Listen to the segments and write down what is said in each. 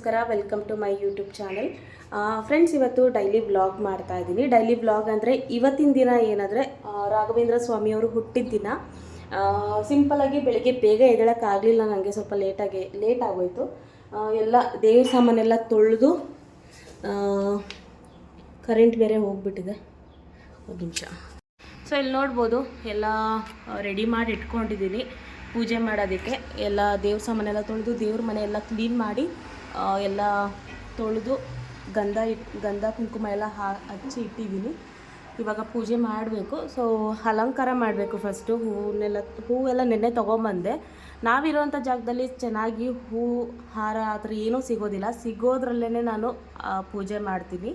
ನಮಸ್ಕಾರ welcome to my YouTube channel friends ಇವತ್ತು daily vlog ಮಾಡ್ತಾ ಇದ್ದೀನಿ. ಡೈಲಿ ವ್ಲಾಗ್ ಅಂದರೆ ಇವತ್ತಿನ ದಿನ ಏನಂದರೆ ರಾಘವೇಂದ್ರ ಸ್ವಾಮಿಯವರು ಹುಟ್ಟಿದ ದಿನ. ಸಿಂಪಲಾಗಿ ಬೆಳಿಗ್ಗೆ ಬೇಗ ಎದ್ದೇಳೋಕ್ಕಾಗಲಿಲ್ಲ ನನಗೆ ಸ್ವಲ್ಪ ಲೇಟಾಗಿ ಲೇಟ್ ಆಗೋಯಿತು. ಎಲ್ಲ ದೇವ್ರ ಸಾಮಾನೆಲ್ಲ ತೊಳೆದು ಕರೆಂಟ್ ಬೇರೆ ಹೋಗ್ಬಿಟ್ಟಿದೆ. ಒಂದು ನಿಮಿಷ. ಸೊ ಇಲ್ಲಿ ನೋಡ್ಬೋದು, ಎಲ್ಲ ರೆಡಿ ಮಾಡಿ ಇಟ್ಕೊಂಡಿದ್ದೀನಿ. ಪೂಜೆ ಮಾಡೋದಕ್ಕೆ ಎಲ್ಲ ದೇವ್ರ ಸಾಮಾನೆಲ್ಲ ತೊಳೆದು ದೇವ್ರ ಮನೆ ಎಲ್ಲ ಕ್ಲೀನ್ ಮಾಡಿ ಎಲ್ಲ ತೊಳೆದು ಗಂಧ ಇಟ್ಟು ಗಂಧ ಕುಂಕುಮ ಎಲ್ಲ ಹಾ, ಹಚ್ಚಿ ಇಟ್ಟಿದ್ದೀನಿ. ಇವಾಗ ಪೂಜೆ ಮಾಡಬೇಕು. ಸೊ ಅಲಂಕಾರ ಮಾಡಬೇಕು ಫಸ್ಟು ಹೂವನ್ನೆಲ್ಲ ಹೂವೆಲ್ಲ ನೆನ್ನೆ ತೊಗೊಂಬಂದೆ. ನಾವಿರೋಂಥ ಜಾಗದಲ್ಲಿ ಚೆನ್ನಾಗಿ ಹೂ, ಹಾರ ಆ ಥರ ಏನೂ ಸಿಗೋದಿಲ್ಲ. ಸಿಗೋದ್ರಲ್ಲೇ ನಾನು ಪೂಜೆ ಮಾಡ್ತೀನಿ.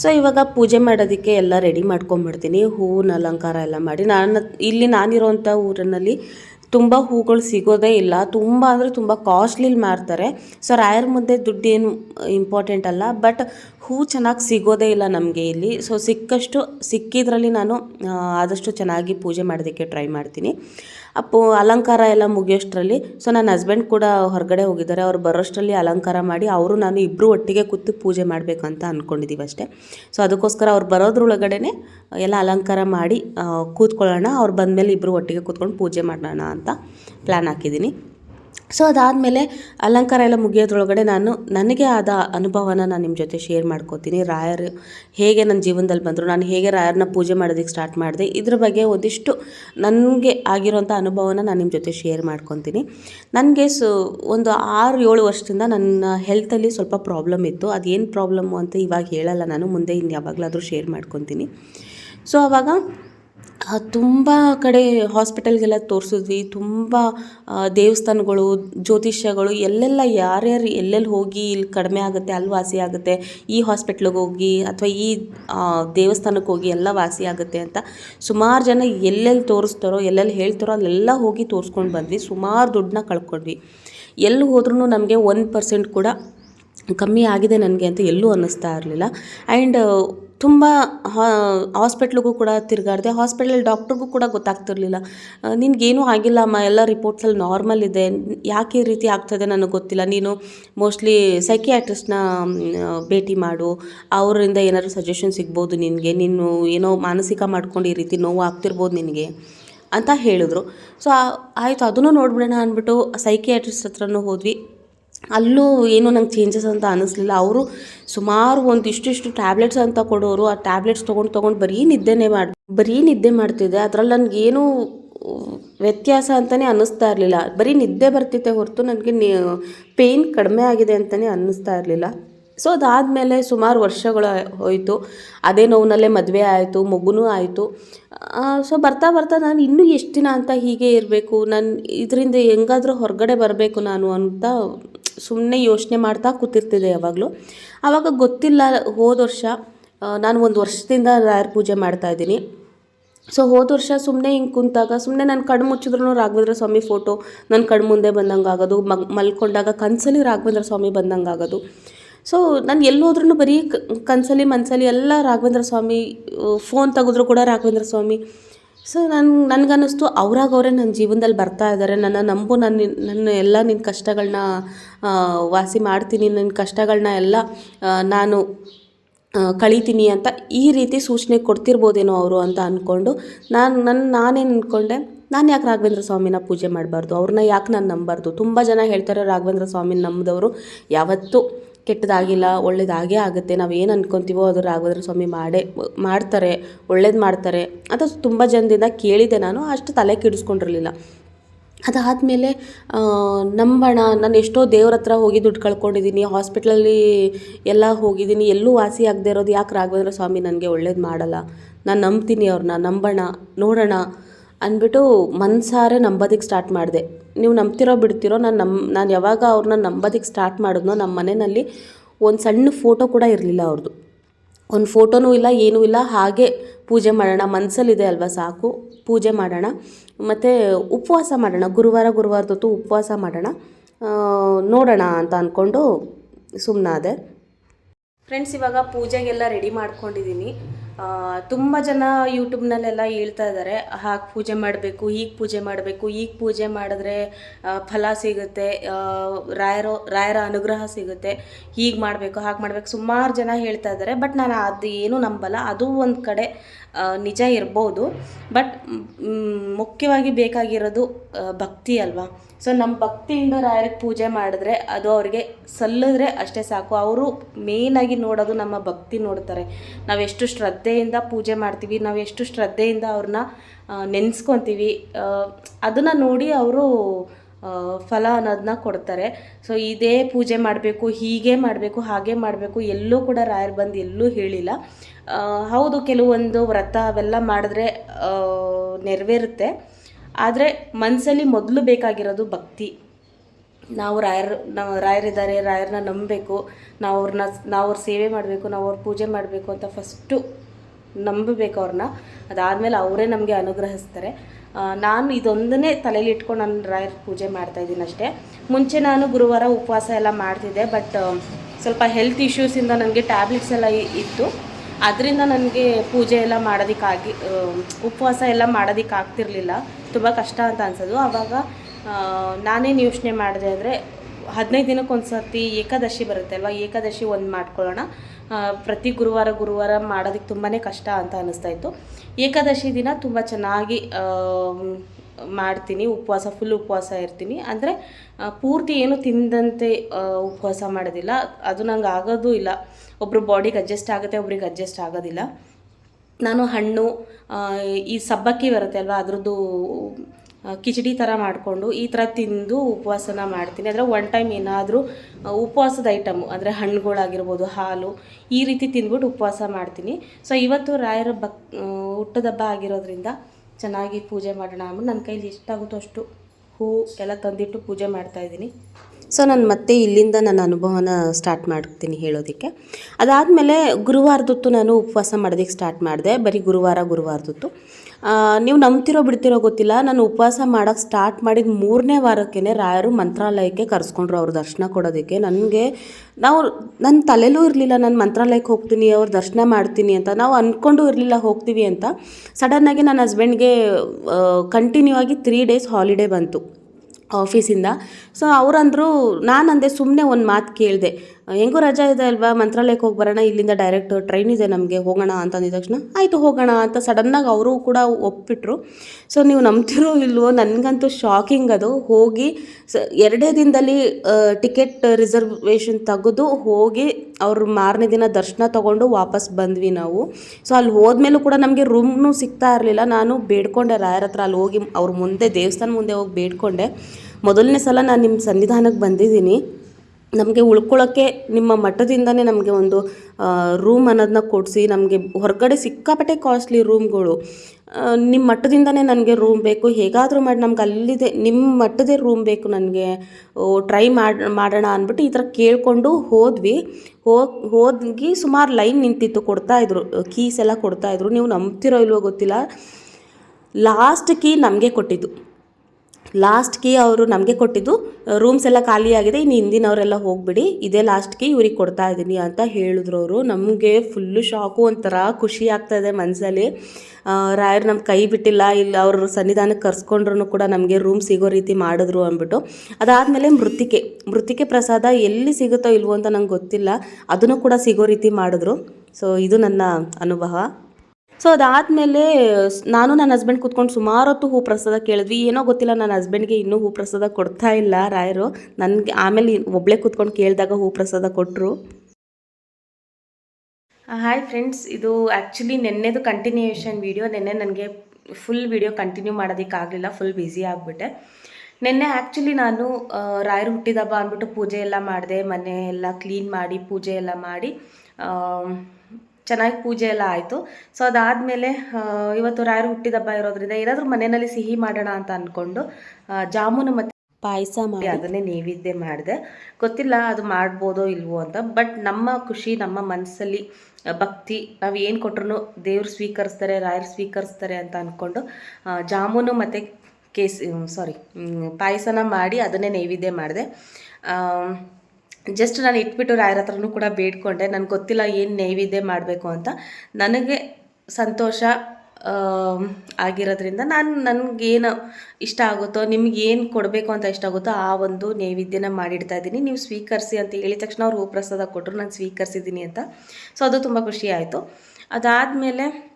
ಸೊ ಇವಾಗ ಪೂಜೆ ಮಾಡೋದಕ್ಕೆ ಎಲ್ಲ ರೆಡಿ ಮಾಡ್ಕೊಂಬಿಡ್ತೀನಿ ಹೂವಿನ ಅಲಂಕಾರ ಎಲ್ಲ ಮಾಡಿ. ನಾನು, ಇಲ್ಲಿ ನಾನಿರೋಂಥ ಊರಿನಲ್ಲಿ ತುಂಬ ಹೂಗಳು ಸಿಗೋದೇ ಇಲ್ಲ. ತುಂಬ ಅಂದರೆ ತುಂಬ ಕಾಸ್ಟ್ಲಿಲಿ ಮಾರ್ತಾರೆ. ಸೊ ರಾಯರ ಮುಂದೆ ದುಡ್ಡೇನು ಇಂಪಾರ್ಟೆಂಟ್ ಅಲ್ಲ. ಬಟ್ ಹೂ ಚೆನ್ನಾಗಿ ಸಿಗೋದೇ ಇಲ್ಲ ನಮಗೆ ಇಲ್ಲಿ. ಸೊ ಸಿಕ್ಕಷ್ಟು, ಸಿಕ್ಕಿದ್ರಲ್ಲಿ ನಾನು ಆದಷ್ಟು ಚೆನ್ನಾಗಿ ಪೂಜೆ ಮಾಡೋದಕ್ಕೆ ಟ್ರೈ ಮಾಡ್ತೀನಿ. ಅಪ್ಪು, ಅಲಂಕಾರ ಎಲ್ಲ ಮುಗಿಯೋಷ್ಟರಲ್ಲಿ ಸೊ ನನ್ನ ಹಸ್ಬೆಂಡ್ ಕೂಡ ಹೊರಗಡೆ ಹೋಗಿದ್ದಾರೆ. ಅವ್ರು ಬರೋಷ್ಟರಲ್ಲಿ ಅಲಂಕಾರ ಮಾಡಿ, ಅವರು ನಾನು ಇಬ್ಬರು ಒಟ್ಟಿಗೆ ಕೂತು ಪೂಜೆ ಮಾಡಬೇಕು ಅಂತ ಅಂದ್ಕೊಂಡಿದ್ದೀವಿ ಅಷ್ಟೇ. ಸೊ ಅದಕ್ಕೋಸ್ಕರ ಅವ್ರು ಬರೋದ್ರೊಳಗಡೆ ಎಲ್ಲ ಅಲಂಕಾರ ಮಾಡಿ ಕೂತ್ಕೊಳ್ಳೋಣ. ಅವ್ರು ಬಂದಮೇಲೆ ಇಬ್ಬರು ಒಟ್ಟಿಗೆ ಕೂತ್ಕೊಂಡು ಪೂಜೆ ಮಾಡೋಣ ಅಂತ ಪ್ಲ್ಯಾನ್ ಹಾಕಿದ್ದೀನಿ. ಸೊ ಅದಾದಮೇಲೆ ಅಲಂಕಾರ ಎಲ್ಲ ಮುಗಿಯೋದ್ರೊಳಗಡೆ ನಾನು ನನಗೆ ಆದ ಅನುಭವನ ನಾನು ನಿಮ್ಮ ಜೊತೆ ಶೇರ್ ಮಾಡ್ಕೋತೀನಿ. ರಾಯರು ಹೇಗೆ ನನ್ನ ಜೀವನದಲ್ಲಿ ಬಂದರು, ನಾನು ಹೇಗೆ ರಾಯರನ್ನ ಪೂಜೆ ಮಾಡೋದಕ್ಕೆ ಸ್ಟಾರ್ಟ್ ಮಾಡಿದೆ, ಇದ್ರ ಬಗ್ಗೆ ಒಂದಿಷ್ಟು ನನಗೆ ಆಗಿರೋಂಥ ಅನುಭವನ ನಾನು ನಿಮ್ಮ ಜೊತೆ ಶೇರ್ ಮಾಡ್ಕೊತೀನಿ. ನನಗೆ ಸು, ಒಂದು ಆರು ಏಳು ವರ್ಷದಿಂದ ನನ್ನ ಹೆಲ್ತಲ್ಲಿ ಸ್ವಲ್ಪ ಪ್ರಾಬ್ಲಮ್ ಇತ್ತು. ಅದೇನು ಪ್ರಾಬ್ಲಮ್ಮು ಅಂತ ಇವಾಗ ಹೇಳಲ್ಲ, ನಾನು ಮುಂದೆ ಇನ್ನು ಯಾವಾಗಲಾದರೂ ಶೇರ್ ಮಾಡ್ಕೊತೀನಿ. ಸೊ ಆವಾಗ ತುಂಬ ಕಡೆ ಹಾಸ್ಪಿಟಲ್ಗೆಲ್ಲ ತೋರಿಸಿದ್ವಿ. ತುಂಬ ದೇವಸ್ಥಾನಗಳು, ಜ್ಯೋತಿಷ್ಯಗಳು, ಎಲ್ಲೆಲ್ಲ ಯಾರ್ಯಾರು ಎಲ್ಲೆಲ್ಲಿ ಹೋಗಿ ಇಲ್ಲಿ ಕಡಿಮೆ ಆಗುತ್ತೆ, ಅಲ್ಲಿ ವಾಸಿ ಆಗುತ್ತೆ, ಈ ಹಾಸ್ಪಿಟ್ಲಿಗೆ ಹೋಗಿ ಅಥವಾ ಈ ದೇವಸ್ಥಾನಕ್ಕೆ ಹೋಗಿ ಎಲ್ಲ ವಾಸಿ ಆಗುತ್ತೆ ಅಂತ ಸುಮಾರು ಜನ ಎಲ್ಲೆಲ್ಲಿ ತೋರಿಸ್ತಾರೋ, ಎಲ್ಲೆಲ್ಲಿ ಹೇಳ್ತಾರೋ ಅಲ್ಲೆಲ್ಲ ಹೋಗಿ ತೋರಿಸ್ಕೊಂಡು ಬಂದ್ವಿ. ಸುಮಾರು ದುಡ್ಡನ್ನ ಕಳ್ಕೊಂಡ್ವಿ. ಎಲ್ಲಿ ಹೋದ್ರೂ ನಮಗೆ ಒಂದು ಪರ್ಸೆಂಟ್ ಕೂಡ ಕಮ್ಮಿ ಆಗಿದೆ ನನಗೆ ಅಂತ ಎಲ್ಲೂ ಅನ್ನಿಸ್ತಾ ಇರಲಿಲ್ಲ. ಆ್ಯಂಡ್ ತುಂಬ ಹಾಸ್ಪಿಟ್ಲಿಗೂ ಕೂಡ ತಿರುಗಾಡಿದೆ. ಹಾಸ್ಪಿಟ್ಲಲ್ಲಿ ಡಾಕ್ಟ್ರಿಗೂ ಕೂಡ ಗೊತ್ತಾಗ್ತಿರ್ಲಿಲ್ಲ. ನಿನಗೇನೂ ಆಗಿಲ್ಲಮ್ಮ ಆಗಿಲ್ಲ ಅಮ್ಮ, ಎಲ್ಲ ರಿಪೋರ್ಟ್ಸಲ್ಲಿ ನಾರ್ಮಲ್ ಇದೆ. ಯಾಕೆ ಈ ರೀತಿ ಆಗ್ತದೆ ನನಗೆ ಗೊತ್ತಿಲ್ಲ. ನೀನು ಮೋಸ್ಟ್ಲಿ ಸೈಕಿಯಾಟ್ರಿಸ್ಟ್ನ ಭೇಟಿ ಮಾಡು. ಅವರಿಂದ ಏನಾದರೂ ಸಜೆಷನ್ ಸಿಗ್ಬೋದು ನಿನಗೆ. ನೀನು ಏನೋ ಮಾನಸಿಕ ಮಾಡ್ಕೊಂಡು ಈ ರೀತಿ ನೋವು ಆಗ್ತಿರ್ಬೋದು ನಿನಗೆ ಅಂತ ಹೇಳಿದ್ರು. ಸೊ ಆಯಿತು, ಅದನ್ನು ನೋಡ್ಬಿಡೋಣ ಅಂದ್ಬಿಟ್ಟು ಸೈಕಿಯಾಟ್ರಿಸ್ಟ್ ಹತ್ರನೂ ಹೋದ್ವಿ. ಅಲ್ಲೂ ಏನು ನಂಗೆ ಚೇಂಜಸ್ ಅಂತ ಅನ್ನಿಸ್ಲಿಲ್ಲ ಅವರು ಸುಮಾರು ಒಂದು ಇಷ್ಟಿಷ್ಟು ಟ್ಯಾಬ್ಲೆಟ್ಸ್ ಅಂತ ಕೊಡೋರು. ಆ ಟ್ಯಾಬ್ಲೆಟ್ಸ್ ತೊಗೊಂಡು ತೊಗೊಂಡು ಬರೀ ನಿದ್ದೆನೇ ಮಾಡಿ, ಬರೀ ನಿದ್ದೆ ಮಾಡ್ತಿದ್ದೆ. ಅದರಲ್ಲಿ ನನಗೇನು ವ್ಯತ್ಯಾಸ ಅಂತಲೇ ಅನ್ನಿಸ್ತಾ ಇರಲಿಲ್ಲ. ಬರೀ ನಿದ್ದೆ ಬರ್ತಿತ್ತೆ ಹೊರತು ನನಗೆ ಪೇಯ್ನ್ ಕಡಿಮೆ ಆಗಿದೆ ಅಂತಲೇ ಅನ್ನಿಸ್ತಾ ಇರಲಿಲ್ಲ. ಸೊ ಅದಾದಮೇಲೆ ಸುಮಾರು ವರ್ಷಗಳು ಹೋಯಿತು. ಅದೇ ನೋವಿನಲ್ಲೇ ಮದುವೆ ಆಯಿತು, ಮಗುನೂ ಆಯಿತು. ಸೊ ಬರ್ತಾ ಬರ್ತಾ ನಾನು ಇನ್ನೂ ಎಷ್ಟು ದಿನ ಅಂತ ಹೀಗೆ ಇರಬೇಕು. ನಾನು, ಇದರಿಂದ ಹೆಂಗಾದರೂ ಹೊರಗಡೆ ಬರಬೇಕು ನಾನು ಅಂತ ಸುಮ್ಮನೆ ಯೋಚನೆ ಮಾಡ್ತಾ ಕೂತಿರ್ತಿದ್ದೆ ಯಾವಾಗಲೂ. ಆವಾಗ ಗೊತ್ತಿಲ್ಲ, ಹೋದ ವರ್ಷ ನಾನು ಒಂದು ವರ್ಷದಿಂದ ರಾಯರ ಪೂಜೆ ಮಾಡ್ತಾಯಿದ್ದೀನಿ ಸೊ ಹೋದ ವರ್ಷ ಸುಮ್ಮನೆ ಹಿಂಗೆ ಕುಂತಾಗ ಸುಮ್ಮನೆ ನಾನು ಕಣ್ಣು ಮುಚ್ಚಿದ್ರು ರಾಘವೇಂದ್ರ ಸ್ವಾಮಿ ಫೋಟೋ ನನ್ನ ಕಣ್ಣು ಮುಂದೆ ಬಂದಂಗೆ ಆಗೋದು ಮಲ್ಕೊಂಡಾಗ ಕನಸಲ್ಲಿ ರಾಘವೇಂದ್ರ ಸ್ವಾಮಿ ಬಂದಂಗೆ ಆಗೋದು. ಸೊ ನಾನು ಎಲ್ಲಿ ಹೋದ್ರೂ ಬರೀ ಕನಸಲ್ಲಿ ಮನಸಲ್ಲಿ ಎಲ್ಲ ರಾಘವೇಂದ್ರ ಸ್ವಾಮಿ ಫೋನ್ ತೆಗೆದ್ರು ಕೂಡ ರಾಘವೇಂದ್ರ ಸ್ವಾಮಿ ಸೊ ನನ್, ನನಗನ್ನಿಸ್ತು ಅವರೇ ನನ್ನ ಜೀವನದಲ್ಲಿ ಬರ್ತಾ ಇದ್ದಾರೆ ನನ್ನ ನಂಬು ನನ್ನ ನನ್ನ ಎಲ್ಲ ನಿನ್ನ ಕಷ್ಟಗಳನ್ನ ವಾಸಿ ಮಾಡ್ತೀನಿ. ನಿನ್ನ ಕಷ್ಟಗಳನ್ನ ಎಲ್ಲ ನಾನು ಕಳೀತೀನಿ ಅಂತ ಈ ರೀತಿ ಸೂಚನೆ ಕೊಡ್ತಿರ್ಬೋದೇನೋ ಅವರು ಅಂತ ಅಂದ್ಕೊಂಡು ನಾನು ನನ್ನ ನಾನೇನು ಅಂದ್ಕೊಂಡೆ ನಾನು ಯಾಕೆ ರಾಘವೇಂದ್ರ ಸ್ವಾಮಿನ ಪೂಜೆ ಮಾಡಬಾರ್ದು? ಅವ್ರನ್ನ ಯಾಕೆ ನಾನು ನಂಬಾರ್ದು? ತುಂಬ ಜನ ಹೇಳ್ತಾರೆ ರಾಘವೇಂದ್ರ ಸ್ವಾಮಿನ ನಂಬಿದವರು ಯಾವತ್ತೂ ಕೆಟ್ಟದಾಗಿಲ್ಲ, ಒಳ್ಳೇದಾಗೇ ಆಗುತ್ತೆ. ನಾವು ಏನು ಅನ್ಕೊತೀವೋ ಅದು ರಾಘವೇಂದ್ರ ಸ್ವಾಮಿ ಮಾಡೇ, ಮಾಡ್ತಾರೆ, ಒಳ್ಳೇದು ಮಾಡ್ತಾರೆ. ಅಂತ ತುಂಬ ಜನದಿಂದ ಕೇಳಿದೆ ನಾನು, ಅಷ್ಟು ತಲೆ ಕೆಡಿಸ್ಕೊಂಡಿರಲಿಲ್ಲ. ಅದಾದಮೇಲೆ ನಂಬೋಣ, ನಾನು ಎಷ್ಟೋ ದೇವ್ರ ಹತ್ರ ಹೋಗಿ ದುಡ್ಡು ಕಳ್ಕೊಂಡಿದ್ದೀನಿ ಹಾಸ್ಪಿಟ್ಲಲ್ಲಿ ಎಲ್ಲ ಹೋಗಿದ್ದೀನಿ ಎಲ್ಲೂ ವಾಸಿ ಆಗದೆ ಇರೋದು ಯಾಕೆ ರಾಘವೇಂದ್ರ ಸ್ವಾಮಿ ನನಗೆ ಒಳ್ಳೇದು ಮಾಡಲ್ಲ? ನಾನು ನಂಬ್ತೀನಿ ಅವ್ರನ್ನ ನಂಬೋಣ, ನೋಡೋಣ. ಅಂದ್ಬಿಟ್ಟು ಮನ್ಸಾರೆ ನಂಬೋದಕ್ಕೆ ಸ್ಟಾರ್ಟ್ ಮಾಡಿದೆ. ನೀವು ನಂಬ್ತಿರೋ ಬಿಡ್ತಿರೋ ನಾನು ನಮ್ಮ ನಾನು ಯಾವಾಗ ಅವ್ರನ್ನ ನಂಬೋದಕ್ಕೆ ಸ್ಟಾರ್ಟ್ ಮಾಡಿದ್ನೋ ನಮ್ಮ ಮನೆಯಲ್ಲಿ ಒಂದು ಸಣ್ಣ ಫೋಟೋ ಕೂಡ ಇರಲಿಲ್ಲ ಅವ್ರದ್ದು ಒಂದು ಫೋಟೋನೂ ಇಲ್ಲ, ಏನೂ ಇಲ್ಲ, ಹಾಗೆ ಪೂಜೆ ಮಾಡೋಣ ಮನಸ್ಸಲ್ಲಿದೆ ಅಲ್ವಾ ಸಾಕು, ಪೂಜೆ ಮಾಡೋಣ. ಮತ್ತು ಉಪವಾಸ ಮಾಡೋಣ, ಗುರುವಾರ ಗುರುವಾರದೊತ್ತು ಉಪವಾಸ ಮಾಡೋಣ. ನೋಡೋಣ ಅಂತ ಅಂದ್ಕೊಂಡು ಸುಮ್ಮನಾದೆ ಫ್ರೆಂಡ್ಸ್ ಇವಾಗ ಪೂಜೆಗೆಲ್ಲ ರೆಡಿ ಮಾಡ್ಕೊಂಡಿದ್ದೀನಿ ತುಂಬ ಜನ ಯೂಟ್ಯೂಬ್ನಲ್ಲೆಲ್ಲ ಹೇಳ್ತಾ ಇದ್ದಾರೆ ಹಾಗೆ ಪೂಜೆ ಮಾಡಬೇಕು, ಹೀಗೆ ಪೂಜೆ ಮಾಡಬೇಕು ಈಗ ಪೂಜೆ ಮಾಡಿದ್ರೆ ಫಲ ಸಿಗುತ್ತೆ ರಾಯರೋ, ರಾಯರ ಅನುಗ್ರಹ ಸಿಗುತ್ತೆ, ಹೀಗೆ ಮಾಡಬೇಕು, ಹಾಗೆ ಮಾಡಬೇಕು, ಸುಮಾರು ಜನ ಹೇಳ್ತಾ ಇದ್ದಾರೆ ಬಟ್ ನಾನು ಅದು ಏನು ನಂಬಲ್ಲ, ಅದು ಒಂದು ಕಡೆ ನಿಜ ಇರ್ಬೋದು, ಬಟ್ ಮುಖ್ಯವಾಗಿ ಬೇಕಾಗಿರೋದು ಭಕ್ತಿ ಅಲ್ವಾ? ಸೊ ನಮ್ಮ ಭಕ್ತಿಯಿಂದ ರಾಯರಿಗೆ ಪೂಜೆ ಮಾಡಿದ್ರೆ ಅದು ಅವ್ರಿಗೆ ಸಲ್ಲಿದ್ರೆ ಅಷ್ಟೇ ಸಾಕು. ಅವರು ಮೇಯ್ನಾಗಿ ನೋಡೋದು ನಮ್ಮ ಭಕ್ತಿ ನೋಡ್ತಾರೆ. ನಾವು ಎಷ್ಟು ಶ್ರದ್ಧೆಯಿಂದ ಪೂಜೆ ಮಾಡ್ತೀವಿ, ನಾವು ಎಷ್ಟು ಶ್ರದ್ಧೆಯಿಂದ ಅವ್ರನ್ನ ನೆನೆಸ್ಕೊತೀವಿ ಅದನ್ನು ನೋಡಿ ಅವರು ಫಲ ಅನ್ನೋದನ್ನ ಕೊಡ್ತಾರೆ. ಸೊ ಇದೇ ಪೂಜೆ ಮಾಡಬೇಕು, ಹೀಗೆ ಮಾಡಬೇಕು, ಹಾಗೆ ಮಾಡಬೇಕು, ಎಲ್ಲೂ ಕೂಡ ರಾಯರು ಬಂದು ಎಲ್ಲೂ ಹೇಳಿಲ್ಲ. ಹೌದು, ಕೆಲವೊಂದು ವ್ರತ ಅವೆಲ್ಲ ಮಾಡಿದ್ರೆ ನೆರವೇರುತ್ತೆ. ಆದರೆ ಮನಸ್ಸಲ್ಲಿ ಮೊದಲು ಬೇಕಾಗಿರೋದು ಭಕ್ತಿ. ನಾವು ರಾಯರ್, ನಾವು ರಾಯರಿದ್ದಾರೆ ರಾಯರನ್ನ ನಂಬಬೇಕು, ನಾವು ಅವ್ರನ್ನ, ನಾವು ಅವ್ರ ಸೇವೆ ಮಾಡಬೇಕು, ನಾವು ಅವ್ರ ಪೂಜೆ ಮಾಡಬೇಕು ಅಂತ ಫಸ್ಟು ನಂಬಬೇಕು ಅವ್ರನ್ನ. ಅದಾದಮೇಲೆ ಅವರೇ ನಮಗೆ ಅನುಗ್ರಹಿಸ್ತಾರೆ. ನಾನು ಇದೊಂದನ್ನೇ ತಲೆಯಲ್ಲಿ ಇಟ್ಕೊಂಡು ನಾನು ರಾಯರ ಪೂಜೆ ಮಾಡ್ತಾಯಿದ್ದೀನಿ ಅಷ್ಟೇ. ಮುಂಚೆ ನಾನು ಗುರುವಾರ ಉಪವಾಸ ಎಲ್ಲ ಮಾಡ್ತಿದ್ದೆ, ಬಟ್, ಸ್ವಲ್ಪ ಹೆಲ್ತ್ ಇಶ್ಯೂಸಿಂದ ನನಗೆ ಟ್ಯಾಬ್ಲೆಟ್ಸ್ ಎಲ್ಲ ಇತ್ತು. ಅದರಿಂದ ನನಗೆ ಪೂಜೆ ಎಲ್ಲ ಮಾಡೋದಕ್ಕಾಗಿ ಉಪವಾಸ ಎಲ್ಲ ಮಾಡೋದಕ್ಕೆ ಆಗ್ತಿರ್ಲಿಲ್ಲ ತುಂಬ ಕಷ್ಟ ಅಂತ ಅನ್ಸೋದು. ಆವಾಗ ನಾನೇನು ಯೋಚನೆ ಮಾಡಿದೆ ಅಂದರೆ ಹದಿನೈದು ದಿನಕ್ಕೊಂದು ಸರ್ತಿ ಏಕಾದಶಿ ಬರುತ್ತೆ ಅಲ್ವಾ? ಏಕಾದಶಿ ಒಂದು ಮಾಡ್ಕೊಳ್ಳೋಣ. ಪ್ರತಿ ಗುರುವಾರ ಗುರುವಾರ ಮಾಡೋದಕ್ಕೆ ತುಂಬಾ ಕಷ್ಟ ಅಂತ ಅನ್ನಿಸ್ತಾ ಇತ್ತು. ಏಕಾದಶಿ ದಿನ ತುಂಬ ಚೆನ್ನಾಗಿ ಮಾಡ್ತೀನಿ. ಉಪವಾಸ ಫುಲ್ ಉಪವಾಸ ಇರ್ತೀನಿ. ಅಂದರೆ ಪೂರ್ತಿ ಏನು ತಿಂದಂತೆ ಉಪವಾಸ ಮಾಡೋದಿಲ್ಲ. ಅದು ನಂಗೆ ಆಗೋದು ಇಲ್ಲ. ಒಬ್ಬರು ಬಾಡಿಗೆ ಅಡ್ಜಸ್ಟ್ ಆಗುತ್ತೆ, ಒಬ್ರಿಗೆ ಅಡ್ಜಸ್ಟ್ ಆಗೋದಿಲ್ಲ. ನಾನು ಹಣ್ಣು ಈ ಸಬ್ಬಕ್ಕಿ ಬರುತ್ತೆ ಅಲ್ವಾ, ಅದರದ್ದು ಕಿಚಡಿ ಥರ ಮಾಡಿಕೊಂಡು ಈ ಥರ ತಿಂದು ಉಪವಾಸನ ಮಾಡ್ತೀನಿ. ಅಂದರೆ ಒನ್ ಟೈಮ್ ಏನಾದರೂ ಉಪವಾಸದ ಐಟಮು ಅಂದರೆ ಹಣ್ಣುಗಳಾಗಿರ್ಬೋದು, ಹಾಲು, ಈ ರೀತಿ ತಿಂದ್ಬಿಟ್ಟು ಉಪವಾಸ ಮಾಡ್ತೀನಿ. ಸೊ ಇವತ್ತು ರಾಯರ ಬಕ್ ಹುಟ್ಟದಬ್ಬ ಆಗಿರೋದ್ರಿಂದ ಚೆನ್ನಾಗಿ ಪೂಜೆ ಮಾಡೋಣ ಅಂದ್ಬಿಟ್ಟು ನನ್ನ ಕೈಲಿ ಎಷ್ಟಾಗುತ್ತೋ ಅಷ್ಟು ಹೂ ಎಲ್ಲ ತಂದಿಟ್ಟು ಪೂಜೆ ಮಾಡ್ತಾಯಿದ್ದೀನಿ ಸೊ ನಾನು ಮತ್ತೆ ಇಲ್ಲಿಂದ ನನ್ನ ಅನುಭವನ ಸ್ಟಾರ್ಟ್ ಮಾಡ್ತೀನಿ ಹೇಳೋದಕ್ಕೆ. ಅದಾದಮೇಲೆ ಗುರುವಾರದೊತ್ತು ನಾನು ಉಪವಾಸ ಮಾಡೋದಕ್ಕೆ ಸ್ಟಾರ್ಟ್ ಮಾಡಿದೆ. ಬರೀ ಗುರುವಾರ ಗುರುವಾರದೊತ್ತು ನೀವು ನಂಬ್ತಿರೋ ಬಿಡ್ತಿರೋ ಗೊತ್ತಿಲ್ಲ. ನಾನು ಉಪವಾಸ ಮಾಡೋಕ್ಕೆ ಸ್ಟಾರ್ಟ್ ಮಾಡಿದ ಮೂರನೇ ವಾರಕ್ಕೇ ರಾಯರು ಮಂತ್ರಾಲಯಕ್ಕೆ ಕರೆಸ್ಕೊಂಡ್ರು ಅವ್ರ ದರ್ಶನ ಕೊಡೋದಕ್ಕೆ. ನನಗೆ ನಾವು ನನ್ನ ತಲೆಲೂ ಇರಲಿಲ್ಲ. ನಾನು ಮಂತ್ರಾಲಯಕ್ಕೆ ಹೋಗ್ತೀನಿ, ಅವ್ರ ದರ್ಶನ ಮಾಡ್ತೀನಿ ಅಂತ. ನಾವು ಅಂದ್ಕೊಂಡು ಇರಲಿಲ್ಲ, ಹೋಗ್ತೀವಿ ಅಂತ. ಸಡನ್ನಾಗಿ ನನ್ನ ಹಸ್ಬೆಂಡ್ಗೆ ಕಂಟಿನ್ಯೂ ಆಗಿ ತ್ರೀ ಡೇಸ್ ಹಾಲಿಡೇ ಬಂತು. ಆಫೀಸಿಂದ ಸೊ ಅವರಂದರು, ನಾನು ಅಂದೆ ಸುಮ್ಮನೆ ಒಂದು ಮಾತು ಕೇಳಿದೆ. ಹೆಂಗೂ ರಜಾ ಇದೆ ಅಲ್ವಾ? ಮಂತ್ರಾಲಯಕ್ಕೆ ಹೋಗಿ ಬರೋಣ, ಇಲ್ಲಿಂದ ಡೈರೆಕ್ಟ್ ಟ್ರೈನ್ ಇದೆ ನಮಗೆ, ಹೋಗೋಣ, ಅಂತ ಅಂದಿದ ತಕ್ಷಣ. ಆಯಿತು, ಹೋಗೋಣ, ಅಂತ ಸಡನ್ನಾಗಿ ಅವರು ಕೂಡ ಒಪ್ಪಿಟ್ರು. ಸೊ ನೀವು ನಂಬ್ತಿರೋ ಇಲ್ವೋ, ನನಗಂತೂ ಶಾಕಿಂಗ್ ಅದು. ಹೋಗಿ, ಸ, ಎರಡೇ ದಿನದಲ್ಲಿ ಟಿಕೆಟ್ ರಿಸರ್ವೇಷನ್ ತೆಗೆದು ಹೋಗಿ, ಅವ್ರ ಮಾರನೇ ದಿನ ದರ್ಶನ ತೊಗೊಂಡು ವಾಪಸ್ ಬಂದ್ವಿ ನಾವು. ಸೊ ಅಲ್ಲಿ ಹೋದ್ಮೇಲೂ ಕೂಡ ನಮಗೆ ರೂಮ್ನು ಸಿಗ್ತಾ ಇರಲಿಲ್ಲ. ನಾನು ಬೇಡ್ಕೊಂಡೆ, ರಾಯರ ಹತ್ರ ಅಲ್ಲಿ ಹೋಗಿ ಅವ್ರ ಮುಂದೆ, ದೇವಸ್ಥಾನ ಮುಂದೆ ಹೋಗಿ ಬೇಡ್ಕೊಂಡೆ. ಮೊದಲನೇ ಸಲ ನಾನು ನಿಮ್ಮ ಸನ್ನಿಧಾನಕ್ಕೆ ಬಂದಿದ್ದೀನಿ. ನಮಗೆ ಉಳ್ಕೊಳ್ಳೋಕ್ಕೆ ನಿಮ್ಮ ಮಠದಿಂದನೇ ನಮಗೆ ಒಂದು ರೂಮ್ ಅನ್ನೋದನ್ನ ಕೊಡಿಸಿ, ನಮಗೆ ಹೊರಗಡೆ ಸಿಕ್ಕಾಪಟ್ಟೆ ಕಾಸ್ಟ್ಲಿ ರೂಮ್ಗಳು ನಿಮ್ಮ ಮಠದಿಂದನೇ ನನಗೆ ರೂಮ್ ಬೇಕು. ಹೇಗಾದರೂ ಮಾಡಿ, ನಮ್ಗೆ ಅಲ್ಲಿದೆ ನಿಮ್ಮ ಮಟ್ಟದೇ ರೂಮ್ ಬೇಕು ನನಗೆ. ಟ್ರೈ ಮಾಡಿ, ಮಾಡೋಣ ಅಂದ್ಬಿಟ್ಟು ಈ ಥರ ಕೇಳಿಕೊಂಡು ಹೋದ್ವಿ. ಹೋಗಿ ಸುಮಾರು ಲೈನ್ ನಿಂತಿತ್ತು ಕೊಡ್ತಾಯಿದ್ರು ಕೀಸ್ ಎಲ್ಲ ಕೊಡ್ತಾಯಿದ್ರು ನೀವು ನಂಬ್ತಿರೋ ಇಲ್ವೋ ಗೊತ್ತಿಲ್ಲ. ಲಾಸ್ಟ್ ಕೀ ನಮಗೆ ಕೊಟ್ಟಿದ್ದು. ಲಾಸ್ಟ್ ಕೀ ಅವರು ನಮಗೆ ಕೊಟ್ಟಿದ್ದು ರೂಮ್ಸ್ ಎಲ್ಲ ಖಾಲಿಯಾಗಿದೆ ಇನ್ನು ಹಿಂದಿನವರೆಲ್ಲ ಹೋಗ್ಬಿಡಿ, ಇದೇ ಲಾಸ್ಟ್ ಕೀ ಇವ್ರಿಗೆ ಕೊಡ್ತಾ ಇದ್ದೀನಿ ಅಂತ ಹೇಳಿದ್ರು ಅವರು. ನಮಗೆ ಫುಲ್ಲು ಶಾಕು ಒಂಥರ ಖುಷಿ ಆಗ್ತಾ ಇದೆ ಮನಸ್ಸಲ್ಲಿ ರಾಯರು ನಮ್ಮ ಕೈ ಬಿಟ್ಟಿಲ್ಲ, ಇಲ್ಲಿ ಅವರು ಸನ್ನಿಧಾನಕ್ಕೆ ಕರ್ಸ್ಕೊಂಡ್ರು ಕೂಡ ನಮಗೆ ರೂಮ್ ಸಿಗೋ ರೀತಿ ಮಾಡಿದ್ರು ಅಂದ್ಬಿಟ್ಟು. ಅದಾದಮೇಲೆ ಮೃತಿಕೆ ಮೃತಿಕೆ ಪ್ರಸಾದ ಎಲ್ಲಿ ಸಿಗುತ್ತೋ ಇಲ್ವೋ ಅಂತ ನಂಗೆ ಗೊತ್ತಿಲ್ಲ, ಅದನ್ನು ಕೂಡ ಸಿಗೋ ರೀತಿ ಮಾಡಿದ್ರು. ಸೊ ಇದು ನನ್ನ ಅನುಭವ. ಸೊ ಅದಾದಮೇಲೆ ನಾನು ನನ್ನ ಹಸ್ಬೆಂಡ್ ಕೂತ್ಕೊಂಡು ಸುಮಾರು ಹೊತ್ತು ಹೂ ಪ್ರಸಾದ ಕೇಳಿದ್ವಿ. ಏನೋ ಗೊತ್ತಿಲ್ಲ, ನನ್ನ ಹಸ್ಬೆಂಡ್ಗೆ ಇನ್ನೂ ಹೂ ಪ್ರಸಾದ ಕೊಡ್ತಾ ಇಲ್ಲ ರಾಯರು. ನನಗೆ ಆಮೇಲೆ ಒಬ್ಬಳೇ ಕೂತ್ಕೊಂಡು ಕೇಳಿದಾಗ ಹೂ ಪ್ರಸಾದ ಕೊಟ್ಟರು ಹಾಯ್ ಫ್ರೆಂಡ್ಸ್ ಇದು ಆ್ಯಕ್ಚುಲಿ ನೆನ್ನೆದು ಕಂಟಿನ್ಯೂಯೇಷನ್ ವೀಡಿಯೋ ನೆನ್ನೆ ನನಗೆ ಫುಲ್ ವೀಡಿಯೋ ಕಂಟಿನ್ಯೂ ಮಾಡೋದಕ್ಕಾಗಲಿಲ್ಲ ಫುಲ್ ಬ್ಯುಸಿ ಆಗಿಬಿಟ್ಟೆ. ನಿನ್ನೆ ಆ್ಯಕ್ಚುಲಿ ನಾನು ರಾಯರು ಹುಟ್ಟಿದಬ್ಬ ಅಂದ್ಬಿಟ್ಟು ಪೂಜೆ ಎಲ್ಲ ಮಾಡಿದೆ. ಮನೆ ಎಲ್ಲ ಕ್ಲೀನ್ ಮಾಡಿ, ಪೂಜೆ ಎಲ್ಲ ಮಾಡಿ ಚೆನ್ನಾಗಿ ಪೂಜೆ ಎಲ್ಲ ಆಯಿತು. ಸೊ ಅದಾದಮೇಲೆ ಇವತ್ತು ರಾಯರು ಹುಟ್ಟಿದಬ್ಬ ಇರೋದ್ರಿಂದ ಏನಾದರೂ ಮನೆಯಲ್ಲಿ ಸಿಹಿ ಮಾಡೋಣ ಅಂತ ಅಂದ್ಕೊಂಡು ಜಾಮೂನು ಮತ್ತು ಪಾಯಸ ಮಾಡಿ. ಅದನ್ನೇ ನೈವೇದ್ಯ ಮಾಡಿದೆ. ಗೊತ್ತಿಲ್ಲ ಅದು ಮಾಡ್ಬೋದೋ ಇಲ್ವೋ ಅಂತ ಬಟ್ ನಮ್ಮ ಖುಷಿ ನಮ್ಮ ಮನಸ್ಸಲ್ಲಿ ಭಕ್ತಿ ನಾವು ಏನು ಕೊಟ್ರು ದೇವ್ರು ಸ್ವೀಕರಿಸ್ತಾರೆ ರಾಯರು ಸ್ವೀಕರಿಸ್ತಾರೆ ಅಂತ ಅಂದ್ಕೊಂಡು ಜಾಮೂನು ಮತ್ತು ಕೇಸ್ ಸಾರಿ ಪಾಯಸನ ಮಾಡಿ ಅದನ್ನೇ ನೈವೇದ್ಯ ಮಾಡಿದೆ. ಜಸ್ಟ್ ನಾನು ಇಟ್ಬಿಟ್ಟು ರಾಯರ ಹತ್ರನೂ ಕೂಡ ಬೇಡ್ಕೊಂಡೆ. ನನಗೆ ಗೊತ್ತಿಲ್ಲ ಏನು ನೈವೇದ್ಯ ಮಾಡಬೇಕು ಅಂತ. ನನಗೆ ಸಂತೋಷ ಆಗಿರೋದ್ರಿಂದ ನಾನು ನನಗೇನು ಇಷ್ಟ ಆಗುತ್ತೋ, ನಿಮ್ಗೆ ಏನು ಕೊಡಬೇಕು ಅಂತ ಇಷ್ಟ ಆಗುತ್ತೋ ಆ ಒಂದು ನೈವೇದ್ಯನ ಮಾಡಿಡ್ತಾ ಇದ್ದೀನಿ. ನೀವು ಸ್ವೀಕರಿಸಿ ಅಂತ ಹೇಳಿದ ತಕ್ಷಣ ಅವ್ರು ಹೂಪ್ರಸಾದ ಕೊಟ್ಟರು ನಾನು ಸ್ವೀಕರಿಸಿದ್ದೀನಿ ಅಂತ. ಸೊ ಅದು ತುಂಬ ಖುಷಿ ಆಯಿತು. ಅದಾದಮೇಲೆ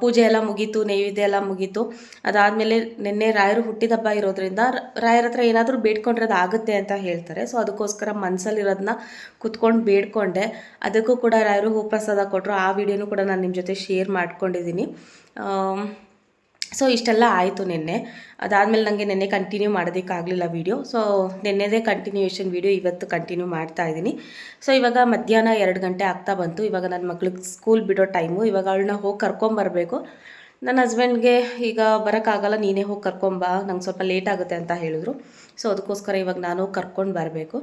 ಪೂಜೆ ಎಲ್ಲ ಮುಗೀತು, ನೈವೇದ್ಯ ಎಲ್ಲ ಮುಗೀತು. ಅದಾದಮೇಲೆ ನಿನ್ನೆ ರಾಯರು ಹುಟ್ಟಿದಬ್ಬ ಇರೋದ್ರಿಂದ ರಾಯರ ಹತ್ರ ಏನಾದರೂ ಬೇಡ್ಕೊಂಡ್ರೆ ಅದು ಆಗುತ್ತೆ ಅಂತ ಹೇಳ್ತಾರೆ. ಸೊ ಅದಕ್ಕೋಸ್ಕರ ಮನಸ್ಸಲ್ಲಿರೋದನ್ನ ಕುತ್ಕೊಂಡು ಬೇಡ್ಕೊಂಡೆ. ಅದಕ್ಕೂ ಕೂಡ ರಾಯರು ಹೂಪ್ರಸಾದ ಕೊಟ್ಟರು ಆ ವಿಡಿಯೋನೂ ಕೂಡ ನಾನು ನಿಮ್ಮ ಜೊತೆ ಶೇರ್ ಮಾಡ್ಕೊಂಡಿದ್ದೀನಿ ಸೊ ಇಷ್ಟೆಲ್ಲ ಆಯಿತು ನಿನ್ನೆ. ಅದಾದಮೇಲೆ ನನಗೆ ನಿನ್ನೆ ಕಂಟಿನ್ಯೂ ಮಾಡೋದಕ್ಕಾಗಲಿಲ್ಲ ವೀಡಿಯೋ ಸೊ ನಿನ್ನೆದೇ ಕಂಟಿನ್ಯೂಯೇಷನ್ ವೀಡಿಯೋ ಇವತ್ತು ಕಂಟಿನ್ಯೂ ಮಾಡ್ತಾ ಇದ್ದೀನಿ. ಸೊ ಇವಾಗ ಮಧ್ಯಾಹ್ನ ಎರಡು ಗಂಟೆ ಆಗ್ತಾ ಬಂತು. ಇವಾಗ ನನ್ನ ಮಕ್ಳಿಗೆ ಸ್ಕೂಲ್ ಬಿಡೋ ಟೈಮು ಇವಾಗ ಅವಳನ್ನ ಹೋಗಿ ಕರ್ಕೊಂಬರಬೇಕು ನನ್ನ ಹಸ್ಬೆಂಡ್ಗೆ ಈಗ ಬರೋಕ್ಕಾಗಲ್ಲ, ನೀನೇ ಹೋಗಿ ಕರ್ಕೊಂಬಾ ನಂಗೆ ಸ್ವಲ್ಪ ಲೇಟ್ ಆಗುತ್ತೆ ಅಂತ ಹೇಳಿದ್ರು. ಸೊ ಅದಕ್ಕೋಸ್ಕರ ಇವಾಗ ನಾನು ಕರ್ಕೊಂಡು ಬರಬೇಕು.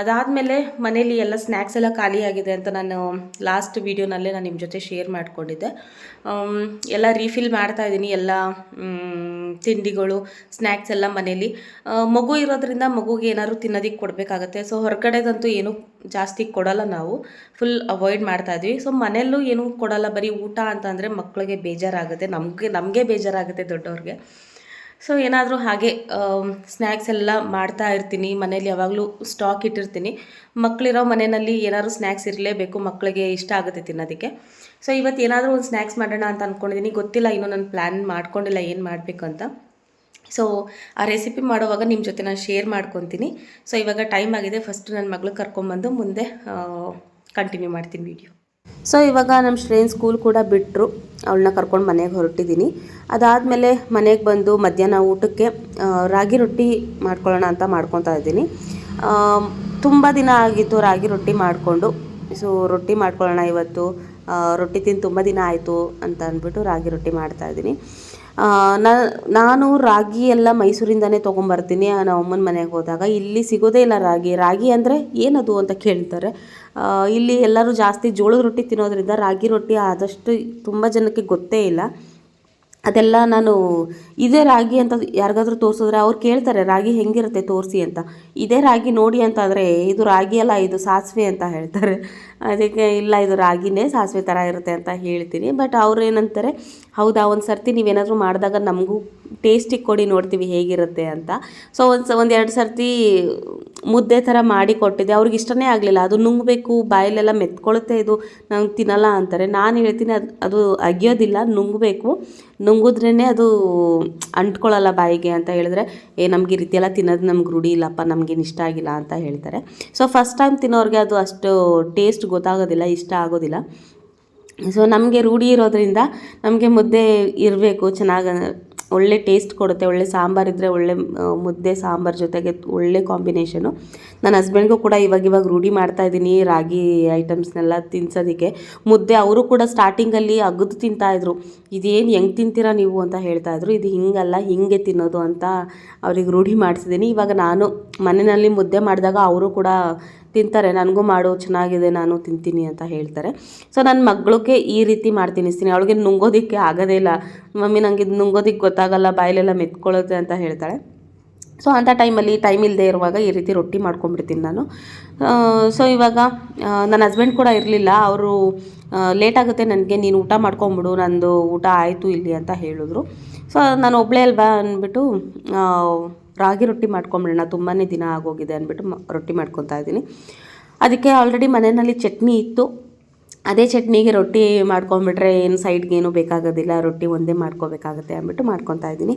ಅದಾದಮೇಲೆ ಮನೇಲಿ ಎಲ್ಲ ಸ್ನ್ಯಾಕ್ಸ್ ಎಲ್ಲ ಖಾಲಿಯಾಗಿದೆ ಅಂತ ನಾನು ಲಾಸ್ಟ್ ವೀಡಿಯೋನಲ್ಲೇ ನಾನು ನಿಮ್ಮ ಜೊತೆ ಶೇರ್ ಮಾಡಿಕೊಂಡಿದ್ದೆ. ಎಲ್ಲ ರೀಫಿಲ್ ಮಾಡ್ತಾ ಇದ್ದೀನಿ, ಎಲ್ಲ ತಿಂಡಿಗಳು ಸ್ನ್ಯಾಕ್ಸ್ ಎಲ್ಲ ಮನೇಲಿ. ಮಗು ಇರೋದ್ರಿಂದ ಮಗುಗೆ ಏನಾದ್ರು ತಿನ್ನೋದಕ್ಕೆ ಕೊಡಬೇಕಾಗತ್ತೆ. ಸೊ ಹೊರಗಡೆದಂತೂ ಏನೂ ಜಾಸ್ತಿ ಕೊಡಲ್ಲ ನಾವು. ಫುಲ್ ಅವಾಯ್ಡ್ ಮಾಡ್ತಾ ಇದ್ವಿ. ಸೊ ಮನೆಯಲ್ಲೂ ಏನೂ ಕೊಡಲ್ಲ, ಬರೀ ಊಟ ಅಂತಂದರೆ ಮಕ್ಕಳಿಗೆ ಬೇಜಾರಾಗುತ್ತೆ. ನಮಗೆ ನಮಗೆ ಬೇಜಾರಾಗುತ್ತೆ ದೊಡ್ಡವ್ರಿಗೆ. ಸೊ ಏನಾದರೂ ಹಾಗೆ ಸ್ನ್ಯಾಕ್ಸ್ ಎಲ್ಲ ಮಾಡ್ತಾ ಇರ್ತೀನಿ, ಮನೇಲಿ ಯಾವಾಗಲೂ ಸ್ಟಾಕ್ ಇಟ್ಟಿರ್ತೀನಿ. ಮಕ್ಕಳಿರೋ ಮನೆಯಲ್ಲಿ ಏನಾದರೂ ಸ್ನ್ಯಾಕ್ಸ್ ಇರಲೇಬೇಕು ಮಕ್ಕಳಿಗೆ ಇಷ್ಟ ಆಗುತ್ತೆ ತಿನ್ನೋದಕ್ಕೆ. ಸೊ ಇವತ್ತು ಏನಾದರೂ ಒಂದು ಸ್ನ್ಯಾಕ್ಸ್ ಮಾಡೋಣ ಅಂತ ಅಂದ್ಕೊಂಡಿದ್ದೀನಿ ಗೊತ್ತಿಲ್ಲ, ಇನ್ನೂ ನಾನು ಪ್ಲ್ಯಾನ್ ಮಾಡ್ಕೊಂಡಿಲ್ಲ ಏನು ಮಾಡಬೇಕು ಅಂತ. ಸೊ ಆ ರೆಸಿಪಿ ಮಾಡುವಾಗ ನಿಮ್ಮ ಜೊತೆ ನಾನು ಶೇರ್ ಮಾಡ್ಕೊತೀನಿ. ಸೊ ಇವಾಗ ಟೈಮ್ ಆಗಿದೆ. ಫಸ್ಟ್ ನನ್ನ ಮಗಳು ಕರ್ಕೊಂಬಂದು, ಮುಂದೆ ಕಂಟಿನ್ಯೂ ಮಾಡ್ತೀನಿ ವಿಡಿಯೋ ಸೊ ಇವಾಗ ನಮ್ಮ ಶ್ರೇನ್ ಸ್ಕೂಲ್ ಕೂಡ ಬಿಟ್ಟರು ಅವಳನ್ನ ಕರ್ಕೊಂಡು ಮನೆಗೆ ಹೊರಟಿದ್ದೀನಿ ಅದಾದಮೇಲೆ ಮನೆಗೆ ಬಂದು ಮಧ್ಯಾಹ್ನ ಊಟಕ್ಕೆ ರಾಗಿ ರೊಟ್ಟಿ ಮಾಡ್ಕೊಳ್ಳೋಣ ಅಂತ ಮಾಡ್ಕೊತಾ ಇದ್ದೀನಿ. ತುಂಬ ದಿನ ಆಗಿತ್ತು ರಾಗಿ ರೊಟ್ಟಿ ಮಾಡಿಕೊಂಡು. ಸೊ ರೊಟ್ಟಿ ಮಾಡ್ಕೊಳ್ಳೋಣ ಇವತ್ತು. ರೊಟ್ಟಿ ತಿಂದು ತುಂಬ ದಿನ ಆಯಿತು ಅಂತ ಅಂದ್ಬಿಟ್ಟು ರಾಗಿ ರೊಟ್ಟಿ ಮಾಡ್ತಾ ಇದ್ದೀನಿ. ನಾನು ರಾಗಿ ಎಲ್ಲ ಮೈಸೂರಿಂದನೇ ತೊಗೊಂಬರ್ತೀನಿ. ನಮ್ಮ ಅಮ್ಮನ ಮನೆಗೆ ಹೋದಾಗ. ಇಲ್ಲಿ ಸಿಗೋದೇ ಇಲ್ಲ ರಾಗಿ. ರಾಗಿ ಅಂದರೆ ಏನದು ಅಂತ ಕೇಳ್ತಾರೆ. ಇಲ್ಲಿ ಎಲ್ಲರೂ ಜಾಸ್ತಿ ಜೋಳದ ರೊಟ್ಟಿ ತಿನ್ನೋದ್ರಿಂದ ರಾಗಿ ರೊಟ್ಟಿ ಆದಷ್ಟು ತುಂಬ ಜನಕ್ಕೆ ಗೊತ್ತೇ ಇಲ್ಲ. ಅದೆಲ್ಲ ನಾನು ಇದೇ ರಾಗಿ ಅಂತ ಯಾರಿಗಾದ್ರೂ ತೋರಿಸಿದ್ರೆ ಅವ್ರು ಕೇಳ್ತಾರೆ, ರಾಗಿ ಹೆಂಗಿರುತ್ತೆ ತೋರಿಸಿ ಅಂತ. ಇದೇ ರಾಗಿ ನೋಡಿ ಅಂತಂದರೆ ಇದು ರಾಗಿ ಅಲ್ಲ, ಇದು ಸಾಸಿವೆ ಅಂತ ಹೇಳ್ತಾರೆ. ಅದಕ್ಕೆ ಇಲ್ಲ, ಇದು ರಾಗಿನೇ ಸಾಸಿವೆ ಥರ ಇರುತ್ತೆ ಅಂತ ಹೇಳ್ತೀನಿ. ಬಟ್ ಅವ್ರು ಏನಂತಾರೆ, ಹೌದಾ, ಒಂದು ಸರ್ತಿ ನೀವೇನಾದರೂ ಮಾಡಿದಾಗ ನಮಗೂ ಟೇಸ್ಟಿಗೆ ಕೊಡಿ, ನೋಡ್ತೀವಿ ಹೇಗಿರುತ್ತೆ ಅಂತ. ಸೊ ಒಂದು ಒಂದು ಎರಡು ಸರ್ತಿ ಮುದ್ದೆ ಥರ ಮಾಡಿ ಕೊಟ್ಟಿದ್ದೆ. ಅವ್ರಿಗೆ ಇಷ್ಟನೇ ಆಗಲಿಲ್ಲ. ಅದು ನುಂಗಬೇಕು ಬಾಯಲೆಲ್ಲ ಮೆತ್ಕೊಳ್ಳುತ್ತೆ ಇದು ನಂಗೆ ತಿನ್ನಲ್ಲ ಅಂತಾರೆ. ನಾನು ಹೇಳ್ತೀನಿ, ಅದು ಅದು ಅಗಿಯೋದಿಲ್ಲ, ನುಂಗಬೇಕು. ನುಂಗಿದ್ರೇ ಅದು ಅಂಟ್ಕೊಳ್ಳಲ್ಲ ಬಾಯಿಗೆ ಅಂತ ಹೇಳಿದ್ರೆ, ಏ, ನಮ್ಗೆ ಈ ರೀತಿಯೆಲ್ಲ ತಿನ್ನೋದು ನಮ್ಗೆ ರೂಢಿ ಇಲ್ಲಪ್ಪ, ನಮಗೇನು ಇಷ್ಟ ಆಗಿಲ್ಲ ಅಂತ ಹೇಳ್ತಾರೆ. ಸೊ ಫಸ್ಟ್ ಟೈಮ್ ತಿನ್ನೋರಿಗೆ ಅದು ಅಷ್ಟು ಟೇಸ್ಟ್ ಗೊತ್ತಾಗೋದಿಲ್ಲ, ಇಷ್ಟ ಆಗೋದಿಲ್ಲ. ಸೊ ನಮಗೆ ರೂಢಿ ಇರೋದ್ರಿಂದ ನಮಗೆ ಮುದ್ದೆ ಇರಬೇಕು, ಚೆನ್ನಾಗಿ, ಒಳ್ಳೆ ಟೇಸ್ಟ್ ಕೊಡುತ್ತೆ, ಒಳ್ಳೆ ಸಾಂಬಾರು ಇದ್ದರೆ ಒಳ್ಳೆ ಮುದ್ದೆ, ಸಾಂಬಾರು ಜೊತೆಗೆ ಒಳ್ಳೆ ಕಾಂಬಿನೇಷನು ನನ್ನ ಹಸ್ಬೆಂಡ್ಗೂ ಕೂಡ ಇವಾಗ ಇವಾಗ ರೂಢಿ ಮಾಡ್ತಾ ಇದ್ದೀನಿ, ರಾಗಿ ಐಟಮ್ಸ್ನೆಲ್ಲ ತಿನ್ಸೋದಕ್ಕೆ. ಮುದ್ದೆ ಅವರು ಕೂಡ ಸ್ಟಾರ್ಟಿಂಗಲ್ಲಿ ಅಗದು ತಿಂತಾಯಿದ್ರು ಇದೇನು ಹೆಂಗೆ ತಿಂತೀರಾ ನೀವು ಅಂತ ಹೇಳ್ತಾ ಇದ್ರು. ಇದು ಹಿಂಗಲ್ಲ, ಹಿಂಗೆ ತಿನ್ನೋದು ಅಂತ ಅವ್ರಿಗೆ ರೂಢಿ ಮಾಡಿಸಿದ್ದೀನಿ. ಇವಾಗ ನಾನು ಮನೆಯಲ್ಲಿ ಮುದ್ದೆ ಮಾಡಿದಾಗ ಅವರು ಕೂಡ ತಿಂತಾರೆ, ನನಗೂ ಮಾಡು, ಚೆನ್ನಾಗಿದೆ, ನಾನು ತಿಂತೀನಿ ಅಂತ ಹೇಳ್ತಾರೆ. ಸೊ ನನ್ನ ಮಗಳಿಗೆ ಈ ರೀತಿ ಮಾಡಿ ತಿನ್ನಿಸ್ತೀನಿ. ಅವಳಿಗೆ ನುಂಗೋದಕ್ಕೆ ಆಗೋದೇ ಇಲ್ಲ. ಮಮ್ಮಿ ನನಗೆ ಇದು ನುಂಗೋದಕ್ಕೆ ಗೊತ್ತಾಗಲ್ಲ, ಬಾಯಲೆಲ್ಲ ಮೆತ್ಕೊಳ್ಳುತ್ತೆ ಅಂತ ಹೇಳ್ತಾಳೆ. ಸೊ ಅಂಥ ಟೈಮಲ್ಲಿ, ಟೈಮ್ ಇಲ್ಲದೆ ಇರುವಾಗ ಈ ರೀತಿ ರೊಟ್ಟಿ ಮಾಡ್ಕೊಂಡ್ಬಿಡ್ತೀನಿ ನಾನು. ಸೊ ಇವಾಗ ನನ್ನ ಹಸ್ಬೆಂಡ್ ಕೂಡ ಇರಲಿಲ್ಲ. ಅವರು ಲೇಟ್ ಆಗುತ್ತೆ, ನನಗೆ ನೀನು ಊಟ ಮಾಡ್ಕೊಂಬಿಡು, ನಂದು ಊಟ ಆಯಿತು ಇಲ್ಲಿ ಅಂತ ಹೇಳಿದ್ರು. ಸೊ ನಾನು ಒಬ್ಬಳೇ ಅಲ್ವಾ ಅಂದ್ಬಿಟ್ಟು ರಾಗಿ ರೊಟ್ಟಿ ಮಾಡ್ಕೊಂಬಿಡೋಣ ತುಂಬಾ ದಿನ ಆಗೋಗಿದೆ ಅಂದ್ಬಿಟ್ಟು ರೊಟ್ಟಿ ಮಾಡ್ಕೊತಾ ಇದ್ದೀನಿ. ಅದಕ್ಕೆ ಆಲ್ರೆಡಿ ಮನೆಯಲ್ಲಿ ಚಟ್ನಿ ಇತ್ತು. ಅದೇ ಚಟ್ನಿಗೆ ರೊಟ್ಟಿ ಮಾಡ್ಕೊಂಬಿಟ್ರೆ ಏನು ಸೈಡ್ಗೆ ಏನು ಬೇಕಾಗೋದಿಲ್ಲ, ರೊಟ್ಟಿ ಒಂದೇ ಮಾಡ್ಕೋಬೇಕಾಗತ್ತೆ ಅಂದ್ಬಿಟ್ಟು ಮಾಡ್ಕೊತಾ ಇದ್ದೀನಿ.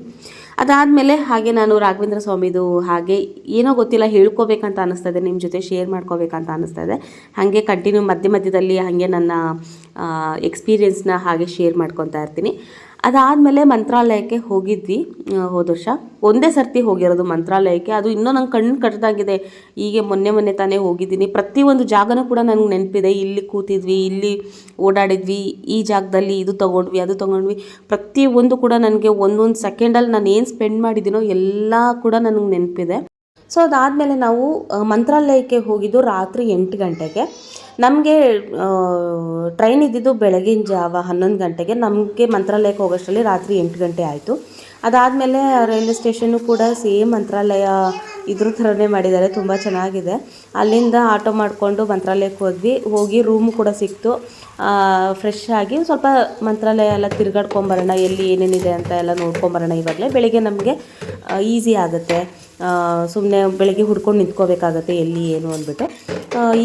ಅದಾದಮೇಲೆ ಹಾಗೆ ನಾನು ರಾಘವೇಂದ್ರ ಸ್ವಾಮಿದು ಹಾಗೆ ಏನೋ ಗೊತ್ತಿಲ್ಲ, ಹೇಳ್ಕೋಬೇಕಂತ ಅನ್ನಿಸ್ತಾ ಇದೆ ನಿಮ್ಮ ಜೊತೆ ಶೇರ್ ಮಾಡ್ಕೋಬೇಕಂತ ಅನ್ನಿಸ್ತಾ ಇದೆ. ಹಾಗೆ ಕಂಟಿನ್ಯೂ ಮಧ್ಯ ಮಧ್ಯದಲ್ಲಿ ಹಾಗೆ ನನ್ನ ಎಕ್ಸ್ಪೀರಿಯೆನ್ಸ್ನ ಹಾಗೆ ಶೇರ್ ಮಾಡ್ಕೊತಾ ಇರ್ತೀನಿ. ಅದಾದಮೇಲೆ ಮಂತ್ರಾಲಯಕ್ಕೆ ಹೋಗಿದ್ವಿ ಹೋದ ವರ್ಷ. ಒಂದೇ ಸರ್ತಿ ಹೋಗಿರೋದು ಮಂತ್ರಾಲಯಕ್ಕೆ. ಅದು ಇನ್ನೂ ನಂಗೆ ಕಣ್ಣು ಕಟ್ಟದಾಗಿದೆ ಹೀಗೆ ಮೊನ್ನೆ ಮೊನ್ನೆ ತಾನೇ ಹೋಗಿದ್ದೀನಿ. ಪ್ರತಿಯೊಂದು ಜಾಗನೂ ಕೂಡ ನನಗೆ ನೆನಪಿದೆ. ಇಲ್ಲಿ ಕೂತಿದ್ವಿ, ಇಲ್ಲಿ ಓಡಾಡಿದ್ವಿ, ಈ ಜಾಗದಲ್ಲಿ ಇದು ತೊಗೊಂಡ್ವಿ, ಅದು ತೊಗೊಂಡ್ವಿ. ಪ್ರತಿಯೊಂದು ಕೂಡ ನನಗೆ ಒಂದೊಂದು ಸೆಕೆಂಡಲ್ಲಿ ನಾನು ಏನು ಸ್ಪೆಂಡ್ ಮಾಡಿದ್ದೀನೋ ಎಲ್ಲ ಕೂಡ ನನಗೆ ನೆನಪಿದೆ. ಸೊ ಅದಾದಮೇಲೆ ನಾವು ಮಂತ್ರಾಲಯಕ್ಕೆ ಹೋಗಿದ್ದು ರಾತ್ರಿ ಎಂಟು ಗಂಟೆಗೆ. ನಮಗೆ ಟ್ರೈನ್ ಇದ್ದಿದ್ದು ಬೆಳಗಿನ ಜಾವ ಹನ್ನೊಂದು ಗಂಟೆಗೆ. ನಮಗೆ ಮಂತ್ರಾಲಯಕ್ಕೆ ಹೋಗೋಷ್ಟರಲ್ಲಿ ರಾತ್ರಿ ಎಂಟು ಗಂಟೆ ಆಯಿತು. ಅದಾದಮೇಲೆ ರೈಲ್ವೆ ಸ್ಟೇಷನ್ನು ಕೂಡ ಸೇಮ್ ಮಂತ್ರಾಲಯ ಇದ್ರ ಥರನೇ ಮಾಡಿದ್ದಾರೆ. ತುಂಬ ಚೆನ್ನಾಗಿದೆ. ಅಲ್ಲಿಂದ ಆಟೋ ಮಾಡಿಕೊಂಡು ಮಂತ್ರಾಲಯಕ್ಕೆ ಹೋದ್ವಿ. ಹೋಗಿ ರೂಮ್ ಕೂಡ ಸಿಕ್ತು. ಫ್ರೆಶ್ ಆಗಿ ಸ್ವಲ್ಪ ಮಂತ್ರಾಲಯ ಎಲ್ಲ ತಿರ್ಗಾಡ್ಕೊಂಬರೋಣ, ಎಲ್ಲಿ ಏನೇನಿದೆ ಅಂತ ಎಲ್ಲ ನೋಡ್ಕೊಂಬರೋಣ ಇವಾಗಲೇ. ಬೆಳಿಗ್ಗೆ ನಮಗೆ ಈಸಿ ಆಗುತ್ತೆ. ಸುಮ್ಮನೆ ಬೆಳಗ್ಗೆ ಹುಡ್ಕೊಂಡು ನಿಂತ್ಕೋಬೇಕಾಗತ್ತೆ ಎಲ್ಲಿ, ಏನು ಅಂದ್ಬಿಟ್ಟು.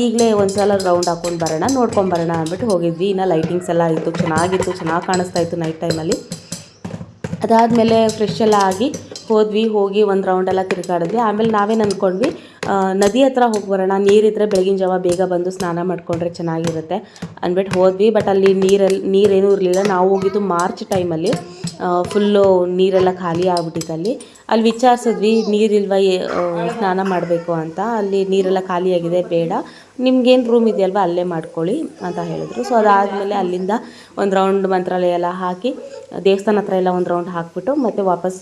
ಈಗಲೇ ಒಂದು ಸಲ ರೌಂಡ್ ಹಾಕ್ಕೊಂಡು ಬರೋಣ, ನೋಡ್ಕೊಂಡು ಬರೋಣ ಅಂದ್ಬಿಟ್ಟು ಹೋಗಿದ್ವಿ. ಇನ್ನು ಲೈಟಿಂಗ್ಸ್ ಎಲ್ಲ ಇತ್ತು ಚೆನ್ನಾಗಿತ್ತು, ಚೆನ್ನಾಗಿ ಕಾಣಿಸ್ತಾ ಇತ್ತು ನೈಟ್ ಟೈಮಲ್ಲಿ ಅದಾದಮೇಲೆ ಫ್ರೆಶ್ ಎಲ್ಲ ಆಗಿ ಹೋದ್ವಿ, ಹೋಗಿ ಒಂದು ರೌಂಡೆಲ್ಲ ತಿರ್ಗಾಡಿದ್ವಿ. ಆಮೇಲೆ ನಾವೇನು ಅಂದ್ಕೊಂಡ್ವಿ ನದಿ ಹತ್ರ ಹೋಗಿ ಬರೋಣ ನೀರಿದ್ರೆ ಬೆಳಗಿನ ಜಾವ ಬೇಗ ಬಂದು ಸ್ನಾನ ಮಾಡಿಕೊಂಡ್ರೆ ಚೆನ್ನಾಗಿರುತ್ತೆ ಅಂದ್ಬಿಟ್ಟು ಹೋದ್ವಿ. ಬಟ್ ಅಲ್ಲಿ ನೀರಲ್ಲಿ ನೀರೇನೂ ಇರಲಿಲ್ಲ. ನಾವು ಹೋಗಿದ್ದು ಮಾರ್ಚ್ ಟೈಮಲ್ಲಿ ಫುಲ್ಲು ನೀರೆಲ್ಲ ಖಾಲಿ ಆಗ್ಬಿಟ್ಟಿತ್ತು ಅಲ್ಲಿ. ಅಲ್ಲಿ ವಿಚಾರಿಸಿದ್ವಿ ನೀರಿಲ್ವ ಸ್ನಾನ ಮಾಡಬೇಕು ಅಂತ. ಅಲ್ಲಿ ನೀರೆಲ್ಲ ಖಾಲಿಯಾಗಿದೆ ಬೇಡ. ನಿಮ್ಗೇನು ರೂಮ್ ಇದೆಯಲ್ವ, ಅಲ್ಲೇ ಮಾಡ್ಕೊಳ್ಳಿ ಅಂತ ಹೇಳಿದ್ರು. ಸೊ ಅದಾದಮೇಲೆ ಅಲ್ಲಿಂದ ಒಂದು ರೌಂಡ್ ಮಂತ್ರಾಲಯ ಎಲ್ಲ ಹಾಕಿ, ದೇವಸ್ಥಾನ ಹತ್ರ ಎಲ್ಲ ಒಂದು ರೌಂಡ್ ಹಾಕಿಬಿಟ್ಟು ಮತ್ತೆ ವಾಪಸ್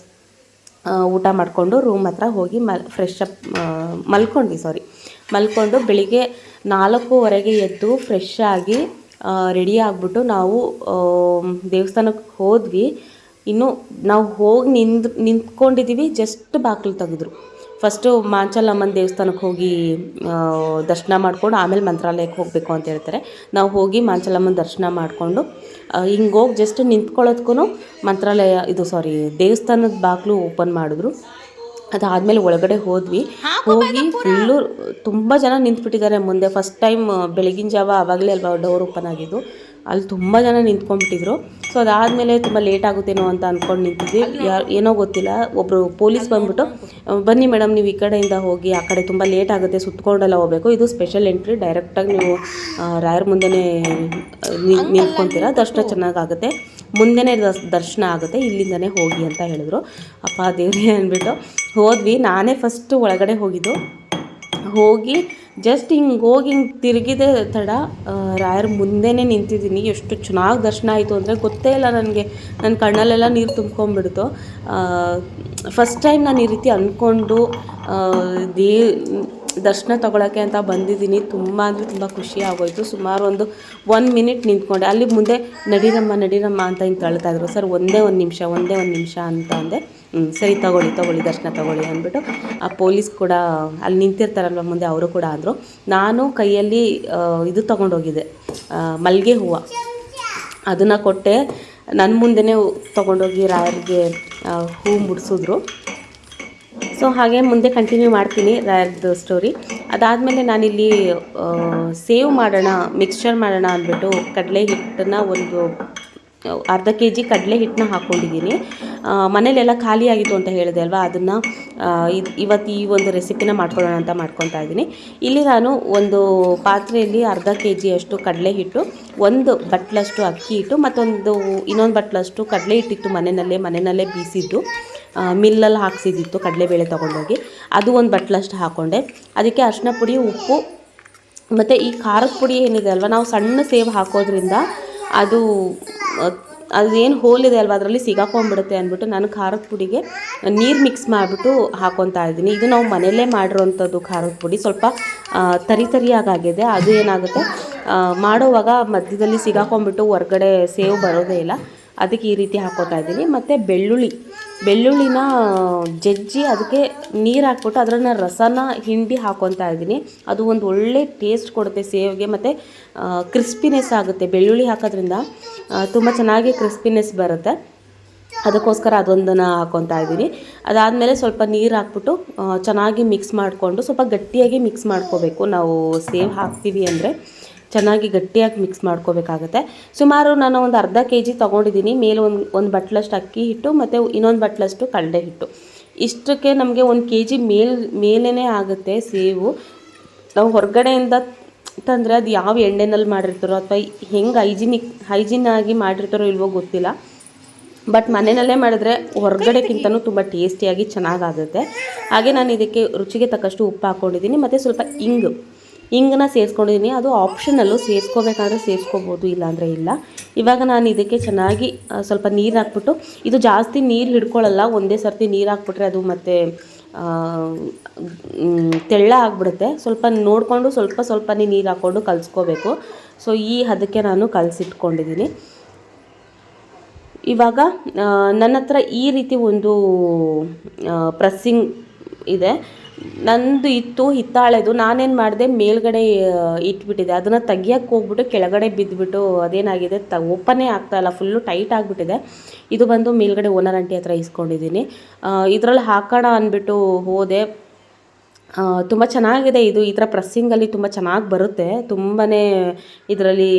ಊಟ ಮಾಡಿಕೊಂಡು ರೂಮ್ ಹತ್ರ ಹೋಗಿ ಮಲ್ ಫ್ರೆಶ್ ಅಪ್ ಮಲ್ಕೊಂಡ್ವಿ ಸಾರಿ ಮಲ್ಕೊಂಡು ಬೆಳಿಗ್ಗೆ ನಾಲ್ಕೂವರೆಗೆ ಎದ್ದು ಫ್ರೆಶ್ ಆಗಿ ರೆಡಿ ಆಗಿಬಿಟ್ಟು ನಾವು ದೇವಸ್ಥಾನಕ್ಕೆ ಹೋದ್ವಿ. ಇನ್ನು ನಾವು ಹೋಗಿ ನಿಂತ್ ನಿಂತ್ಕೊಂಡಿದ್ದೀವಿ ಜಸ್ಟ್ ಬಾಗಿಲು ತೆಗೆದ್ರು. ಫಸ್ಟು ಮಾಂಚಲಮ್ಮನ ದೇವಸ್ಥಾನಕ್ಕೆ ಹೋಗಿ ದರ್ಶನ ಮಾಡ್ಕೊಂಡು ಆಮೇಲೆ ಮಂತ್ರಾಲಯಕ್ಕೆ ಹೋಗಬೇಕು ಅಂತ ಹೇಳ್ತಾರೆ. ನಾವು ಹೋಗಿ ಮಾಂಚಲಮ್ಮನ ದರ್ಶನ ಮಾಡಿಕೊಂಡು ಹಿಂಗೆ ಹೋಗಿ ಜಸ್ಟ್ ನಿಂತ್ಕೊಳ್ಳೋದಕ್ಕೂ ಮಂತ್ರಾಲಯ ಇದು ಸಾರಿ ದೇವಸ್ಥಾನದ ಬಾಗಿಲು ಓಪನ್ ಮಾಡಿದ್ರು. ಅದಾದಮೇಲೆ ಒಳಗಡೆ ಹೋದ್ವಿ. ಹೋಗಿ ಫುಲ್ಲು ತುಂಬ ಜನ ನಿಂತ್ಬಿಟ್ಟಿದ್ದಾರೆ. ಮುಂದೆ ಫಸ್ಟ್ ಟೈಮ್ ಬೆಳಗಿನ ಜಾವ ಆವಾಗಲೇ ಅಲ್ವಾ ಡೋರ್ ಓಪನ್ ಆಗಿದ್ದು. ಅಲ್ಲಿ ತುಂಬ ಜನ ನಿಂತ್ಕೊಂಡ್ಬಿಟ್ಟಿದ್ರು. ಸೊ ಅದಾದಮೇಲೆ ತುಂಬ ಲೇಟ್ ಆಗುತ್ತೇನೋ ಅಂತ ಅಂದ್ಕೊಂಡು ನಿಂತಿದ್ವಿ. ಯಾರು ಏನೋ ಗೊತ್ತಿಲ್ಲ. ಒಬ್ಬರು ಪೊಲೀಸ್ ಬಂದ್ಬಿಟ್ಟು ಬನ್ನಿ ಮೇಡಮ್ ನೀವು ಈ ಕಡೆಯಿಂದ ಹೋಗಿ ಆ ಕಡೆ ತುಂಬ ಲೇಟ್ ಆಗುತ್ತೆ ಸುತ್ತಕೊಂಡೆಲ್ಲ ಹೋಗಬೇಕು. ಇದು ಸ್ಪೆಷಲ್ ಎಂಟ್ರಿ ಡೈರೆಕ್ಟಾಗಿ ನೀವು ರಾಯರ್ ಮುಂದೆನೇ ನಿಂತ್ಕೊಂತೀರಾ? ದರ್ಶನ ಚೆನ್ನಾಗಾಗುತ್ತೆ. ಮುಂದೆನೇ ದರ್ಶ್- ದರ್ಶನ ಆಗುತ್ತೆ. ಇಲ್ಲಿಂದನೇ ಹೋಗಿ ಅಂತ ಹೇಳಿದ್ರು. ಅಪ್ಪ ದೇವ್ರಿ ಅಂದ್ಬಿಟ್ಟು ಹೋದ್ವಿ. ನಾನೇ ಫಸ್ಟು ಒಳಗಡೆ ಹೋಗಿದ್ದು. ಹೋಗಿ ಜಸ್ಟ್ ಹಿಂಗೆ ಹೋಗಿ ಹಿಂಗೆ ತಿರುಗಿದೆ ತಡ ರಾಯರ ಮುಂದೆನೇ ನಿಂತಿದ್ದೀನಿ. ಎಷ್ಟು ಚೆನ್ನಾಗಿ ದರ್ಶನ ಆಯಿತು ಅಂದರೆ ಗೊತ್ತೇ ಇಲ್ಲ ನನಗೆ. ನನ್ನ ಕಣ್ಣಲ್ಲೆಲ್ಲ ನೀರು ತುಂಬ್ಕೊಂಡ್ಬಿಡ್ತು. ಫಸ್ಟ್ ಟೈಮ್ ನಾನು ಈ ರೀತಿ ಅಂದ್ಕೊಂಡು ದೇ, ದರ್ಶನ ತಗೊಳಕ್ಕೆ ಅಂತ ಬಂದಿದ್ದೀನಿ. ತುಂಬ ಅಂದರೆ ತುಂಬ ಖುಷಿ ಆಗೋಯಿತು. ಸುಮಾರು ಒಂದು ಒನ್ ಮಿನಿಟ್ ನಿಂತ್ಕೊಂಡೆ. ಅಲ್ಲಿ ಮುಂದೆ ನಡೀರಮ್ಮ ನಡೀರಮ್ಮ ಅಂತ ಹಿಂಗೆ ತಳ್ತಾ ಇದ್ರು. ಸರ್, ಒಂದೇ ಒಂದು ನಿಮಿಷ, ಒಂದೇ ಒಂದು ನಿಮಿಷ ಅಂತ ಅಂದೆ. ಸರಿ ತಗೊಳ್ಳಿ ತಗೊಳ್ಳಿ, ದರ್ಶನ ತಗೊಳ್ಳಿ ಅಂದ್ಬಿಟ್ಟು ಆ ಪೊಲೀಸ್ ಕೂಡ ಅಲ್ಲಿ ನಿಂತಿರ್ತಾರಲ್ವ ಮುಂದೆ ಅವರು ಕೂಡ ಅಂದರು. ನಾನು ಕೈಯಲ್ಲಿ ಇದು ತೊಗೊಂಡೋಗಿದ್ದೆ ಮಲ್ಲಿಗೆ ಹೂವು. ಅದನ್ನು ಕೊಟ್ಟೆ. ನನ್ನ ಮುಂದೆ ತೊಗೊಂಡೋಗಿ ರಾಯರಿಗೆ ಹೂ ಮುಡಿಸಿದ್ರು. ಸೊ ಹಾಗೆ ಮುಂದೆ ಕಂಟಿನ್ಯೂ ಮಾಡ್ತೀನಿ ರಾಯರ್ದು ಸ್ಟೋರಿ ಅದಾದಮೇಲೆ ನಾನಿಲ್ಲಿ ಸೇವ್ ಮಾಡೋಣ ಮಿಕ್ಸ್ಚರ್ ಮಾಡೋಣ ಅಂದ್ಬಿಟ್ಟು ಕಡಲೆ ಹಿಟ್ಟನ್ನು ಒಂದು ಅರ್ಧ ಕೆ ಜಿ ಕಡಲೆ ಹಿಟ್ಟನ್ನ ಹಾಕ್ಕೊಂಡಿದ್ದೀನಿ ಮನೇಲೆಲ್ಲ ಖಾಲಿ ಆಗಿತ್ತು ಅಂತ ಹೇಳಿದೆ ಅಲ್ವಾ? ಅದನ್ನು ಇವತ್ತು ಈ ಒಂದು ರೆಸಿಪಿನ ಮಾಡ್ಕೊಳ್ಳೋಣ ಅಂತ ಮಾಡ್ಕೊತಾ ಇದ್ದೀನಿ. ಇಲ್ಲಿ ನಾನು ಒಂದು ಪಾತ್ರೆಯಲ್ಲಿ ಅರ್ಧ ಕೆ ಜಿಯಷ್ಟು ಕಡಲೆ ಹಿಟ್ಟು, ಒಂದು ಬಟ್ಲಷ್ಟು ಅಕ್ಕಿ ಹಿಟ್ಟು, ಮತ್ತೊಂದು, ಇನ್ನೊಂದು ಬಟ್ಲಷ್ಟು ಕಡಲೆ ಹಿಟ್ಟಿತ್ತು ಮನೆಯಲ್ಲೇ ಮನೆಯಲ್ಲೇ ಬೀಸಿದ್ದು. ಮಿಲ್ಲಲ್ಲಿ ಹಾಕ್ಸಿದ್ದಿತ್ತು ಕಡಲೆಬೇಳೆ ತೊಗೊಂಡೋಗಿ. ಅದು ಒಂದು ಬಟ್ಲಷ್ಟು ಹಾಕ್ಕೊಂಡೆ ಅದಕ್ಕೆ ಅರಿಶಿನ ಪುಡಿ, ಉಪ್ಪು, ಮತ್ತು ಈ ಖಾರದ ಪುಡಿ ಏನಿದೆ ಅಲ್ವಾ? ನಾವು ಸಣ್ಣ ಸೇವ್ ಹಾಕೋದ್ರಿಂದ ಅದು ಅದು ಅದೇನು ಹೋಲಿದೆ ಅಲ್ವಾ, ಅದರಲ್ಲಿ ಸಿಗಾಕೊಂಡ್ಬಿಡುತ್ತೆ ಅಂದ್ಬಿಟ್ಟು ನಾನು ಖಾರದ ಪುಡಿಗೆ ನೀರು ಮಿಕ್ಸ್ ಮಾಡಿಬಿಟ್ಟು ಹಾಕೊತಾ ಇದ್ದೀನಿ. ಇದು ನಾವು ಮನೆಯಲ್ಲೇ ಮಾಡಿರೋವಂಥದ್ದು ಖಾರದ ಪುಡಿ. ಸ್ವಲ್ಪ ತರಿ ತರಿಯಾಗಾಗಿದೆ ಅದು ಏನಾಗುತ್ತೆ ಮಾಡೋವಾಗ ಮಧ್ಯದಲ್ಲಿ ಸಿಗಾಕೊಂಡ್ಬಿಟ್ಟು ಹೊರ್ಗಡೆ ಸೇವ್ ಬರೋದೇ ಇಲ್ಲ. ಅದಕ್ಕೆ ಈ ರೀತಿ ಹಾಕೋತಾ ಇದ್ದೀನಿ. ಮತ್ತು ಬೆಳ್ಳುಳ್ಳಿ. ಬೆಳ್ಳುಳ್ಳಿನ ಜಜ್ಜಿ ಅದಕ್ಕೆ ನೀರು ಹಾಕ್ಬಿಟ್ಟು ಅದರನ್ನ ರಸನ ಹಿಂಡಿ ಹಾಕೊತಾ ಇದ್ದೀನಿ. ಅದು ಒಂದು ಒಳ್ಳೆ ಟೇಸ್ಟ್ ಕೊಡುತ್ತೆ ಸೇವಿಗೆ. ಮತ್ತು ಕ್ರಿಸ್ಪಿನೆಸ್ ಆಗುತ್ತೆ. ಬೆಳ್ಳುಳ್ಳಿ ಹಾಕೋದ್ರಿಂದ ತುಂಬ ಚೆನ್ನಾಗಿ ಕ್ರಿಸ್ಪಿನೆಸ್ ಬರುತ್ತೆ. ಅದಕ್ಕೋಸ್ಕರ ಅದೊಂದನ್ನು ಹಾಕ್ಕೊತಾ ಇದ್ದೀನಿ. ಅದಾದಮೇಲೆ ಸ್ವಲ್ಪ ನೀರು ಹಾಕ್ಬಿಟ್ಟು ಚೆನ್ನಾಗಿ ಮಿಕ್ಸ್ ಮಾಡಿಕೊಂಡು ಸ್ವಲ್ಪ ಗಟ್ಟಿಯಾಗಿ ಮಿಕ್ಸ್ ಮಾಡ್ಕೋಬೇಕು. ನಾವು ಸೇವ್ ಹಾಕ್ತೀವಿ ಅಂದರೆ. ಚೆನ್ನಾಗಿ ಗಟ್ಟಿಯಾಗಿ ಮಿಕ್ಸ್ ಮಾಡ್ಕೋಬೇಕಾಗತ್ತೆ. ಸುಮಾರು ನಾನು ಒಂದು ಅರ್ಧ ಕೆ ಜಿ ತೊಗೊಂಡಿದ್ದೀನಿ. ಮೇಲೆ ಒಂದು ಒಂದು ಬಟ್ಲಷ್ಟು ಅಕ್ಕಿ ಹಿಟ್ಟು ಮತ್ತು ಇನ್ನೊಂದು ಬಟ್ಲಷ್ಟು ಕಡಲೆ ಹಿಟ್ಟು. ಇಷ್ಟಕ್ಕೆ ನಮಗೆ ಒಂದು ಕೆ ಜಿ ಮೇಲ್ ಮೇಲೇ ಆಗುತ್ತೆ ಸೇವು. ನಾವು ಹೊರಗಡೆಯಿಂದ ತಂದರೆ ಅದು ಯಾವ ಎಣ್ಣೆನಲ್ಲಿ ಮಾಡಿರ್ತಾರೋ ಅಥವಾ ಹೆಂಗೆ ಹೈಜಿನಿಕ್, ಹೈಜಿನ್ ಆಗಿ ಮಾಡಿರ್ತಾರೋ ಇಲ್ವೋ ಗೊತ್ತಿಲ್ಲ. ಬಟ್ ಮನೆಯಲ್ಲೇ ಮಾಡಿದ್ರೆ ಹೊರಗಡೆಕ್ಕಿಂತನೂ ತುಂಬ ಟೇಸ್ಟಿಯಾಗಿ ಚೆನ್ನಾಗಾಗುತ್ತೆ. ಹಾಗೆ ನಾನು ಇದಕ್ಕೆ ರುಚಿಗೆ ತಕ್ಕಷ್ಟು ಉಪ್ಪು ಹಾಕ್ಕೊಂಡಿದ್ದೀನಿ ಮತ್ತು ಸ್ವಲ್ಪ ಇಂಗು. ಇಂಗನ್ನ ಸೇರಿಸ್ಕೊಂಡಿದ್ದೀನಿ. ಅದು ಆಪ್ಷನಲ್ಲು ಸೇರಿಸ್ಕೋಬೇಕಾದ್ರೆ ಸೇರಿಸ್ಕೋಬೋದು, ಇಲ್ಲಾಂದರೆ ಇಲ್ಲ. ಇವಾಗ ನಾನು ಇದಕ್ಕೆ ಚೆನ್ನಾಗಿ ಸ್ವಲ್ಪ ನೀರು ಹಾಕ್ಬಿಟ್ಟು, ಇದು ಜಾಸ್ತಿ ನೀರು ಹಿಡ್ಕೊಳ್ಳಲ್ಲ ಒಂದೇ ಸರ್ತಿ ನೀರು ಹಾಕ್ಬಿಟ್ರೆ ಅದು ಮತ್ತೆ ತೆಳ್ಳ ಆಗಿಬಿಡುತ್ತೆ. ಸ್ವಲ್ಪ ನೋಡಿಕೊಂಡು ಸ್ವಲ್ಪ ಸ್ವಲ್ಪನೇ ನೀರು ಹಾಕ್ಕೊಂಡು ಕಲಿಸ್ಕೋಬೇಕು. ಸೊ ಈ ಹದಕ್ಕೆ ನಾನು ಕಲಸಿಟ್ಕೊಂಡಿದ್ದೀನಿ. ಇವಾಗ ನನ್ನ ಹತ್ರ ಈ ರೀತಿ ಒಂದು ಪ್ರೆಸ್ಸಿಂಗ್ ಇದೆ. ನಂದು ಇತ್ತು, ಹಿತ್ತಾಳೆದು. ನಾನೇನು ಮಾಡಿದೆ, ಮೇಲ್ಗಡೆ ಇಟ್ಬಿಟ್ಟಿದೆ ಅದನ್ನು ತೆಗಿಯೋಕ್ಕೆ ಹೋಗ್ಬಿಟ್ಟು ಕೆಳಗಡೆ ಬಿದ್ದುಬಿಟ್ಟು ಅದೇನಾಗಿದೆ, ತ, ಓಪನೇ ಆಗ್ತಾಯಿಲ್ಲ ಫುಲ್ಲು ಟೈಟ್ ಆಗಿಬಿಟ್ಟಿದೆ. ಇದು ಬಂದು ಮೇಲ್ಗಡೆ ಓನರ್ ಆಂಟಿ ಹತ್ರ ಇಸ್ಕೊಂಡಿದ್ದೀನಿ. ಇದರಲ್ಲಿ ಹಾಕೋಣ ಅಂದ್ಬಿಟ್ಟು ಹೋದೆ. ತುಂಬ ಚೆನ್ನಾಗಿದೆ ಇದು. ಈ ಥರ ಪ್ರೆಸ್ಸಿಂಗಲ್ಲಿ ತುಂಬ ಚೆನ್ನಾಗಿ ಬರುತ್ತೆ. ತುಂಬಾ ಇದರಲ್ಲಿ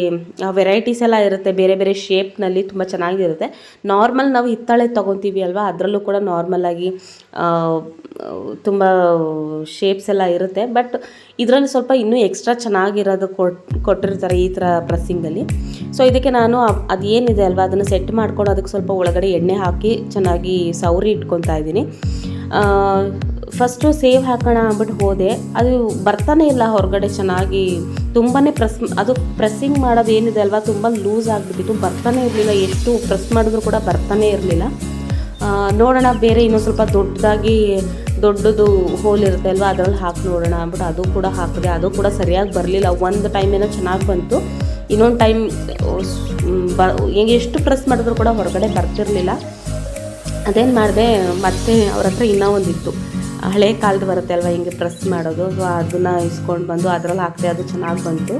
ವೆರೈಟೀಸ್ ಎಲ್ಲ ಇರುತ್ತೆ. ಬೇರೆ ಬೇರೆ ಶೇಪ್ನಲ್ಲಿ ತುಂಬ ಚೆನ್ನಾಗಿರುತ್ತೆ ನಾರ್ಮಲ್ ನಾವು ಹಿತ್ತಾಳೆ ತೊಗೊತೀವಿ ಅಲ್ವಾ? ಅದರಲ್ಲೂ ಕೂಡ ನಾರ್ಮಲಾಗಿ ತುಂಬ ಶೇಪ್ಸ್ ಎಲ್ಲ ಇರುತ್ತೆ. ಬಟ್ ಇದರಲ್ಲಿ ಸ್ವಲ್ಪ ಇನ್ನೂ ಎಕ್ಸ್ಟ್ರಾ ಚೆನ್ನಾಗಿರೋದು ಕೊಟ್ಟು ಕೊಟ್ಟಿರ್ತಾರೆ ಈ ಥರ ಪ್ರೆಸ್ಸಿಂಗಲ್ಲಿ ಸೊ ಇದಕ್ಕೆ ನಾನು ಅದೇನಿದೆ ಅಲ್ವಾ, ಅದನ್ನು ಸೆಟ್ ಮಾಡ್ಕೊಂಡು ಅದಕ್ಕೆ ಸ್ವಲ್ಪ ಒಳಗಡೆ ಎಣ್ಣೆ ಹಾಕಿ ಚೆನ್ನಾಗಿ ಸೌರಿ ಇಟ್ಕೊತಾ ಇದ್ದೀನಿ. ಫಸ್ಟು ಸೇವ್ ಹಾಕೋಣ ಅಂದ್ಬಿಟ್ಟು ಹೋದೆ. ಅದು ಬರ್ತಾನೆ ಇಲ್ಲ ಹೊರಗಡೆ ಚೆನ್ನಾಗಿ. ತುಂಬಾ ಪ್ರೆಸ್ ಅದು ಪ್ರೆಸ್ಸಿಂಗ್ ಮಾಡೋದು ಏನಿದೆ ಅಲ್ವಾ, ತುಂಬ ಲೂಸ್ ಆಗಿಬಿಟ್ಟಿತ್ತು. ಬರ್ತಾನೆ ಇರಲಿಲ್ಲ, ಎಷ್ಟು ಪ್ರೆಸ್ ಮಾಡಿದ್ರು ಕೂಡ ಬರ್ತಾನೆ ಇರಲಿಲ್ಲ. ನೋಡೋಣ, ಬೇರೆ ಇನ್ನೊಂದು ಸ್ವಲ್ಪ ದೊಡ್ಡದಾಗಿ ದೊಡ್ಡದು ಹೋಲ್ ಇರುತ್ತೆ ಅಲ್ವಾ? ಅದರಲ್ಲಿ ಹಾಕಿ ನೋಡೋಣ ಅಂದ್ಬಿಟ್ಟು ಅದು ಕೂಡ ಹಾಕಿದೆ, ಅದು ಕೂಡ ಸರಿಯಾಗಿ ಬರಲಿಲ್ಲ. ಒಂದು ಟೈಮ್ ಏನೋ ಚೆನ್ನಾಗಿ ಬಂತು. ಇನ್ನೊಂದು ಟೈಮ್ ಬ, ಹೆಂಗೆ ಎಷ್ಟು ಪ್ರೆಸ್ ಮಾಡಿದ್ರು ಕೂಡ ಹೊರಗಡೆ ಬರ್ತಿರಲಿಲ್ಲ. ಅದೇನು ಮಾಡಿದೆ, ಮತ್ತೆ ಅವ್ರ ಹತ್ರ ಇನ್ನೂ ಒಂದಿತ್ತು ಹಳೆ ಕಾಲದ ಬರುತ್ತೆ ಅಲ್ವಾ, ಹಿಂಗೆ ಪ್ರೆಸ್ ಮಾಡೋದು? ಸೊ ಅದನ್ನು ಇಸ್ಕೊಂಡು ಬಂದು ಅದರಲ್ಲಿ ಹಾಕಿದೆ, ಅದು ಚೆನ್ನಾಗಿ ಬಂತು.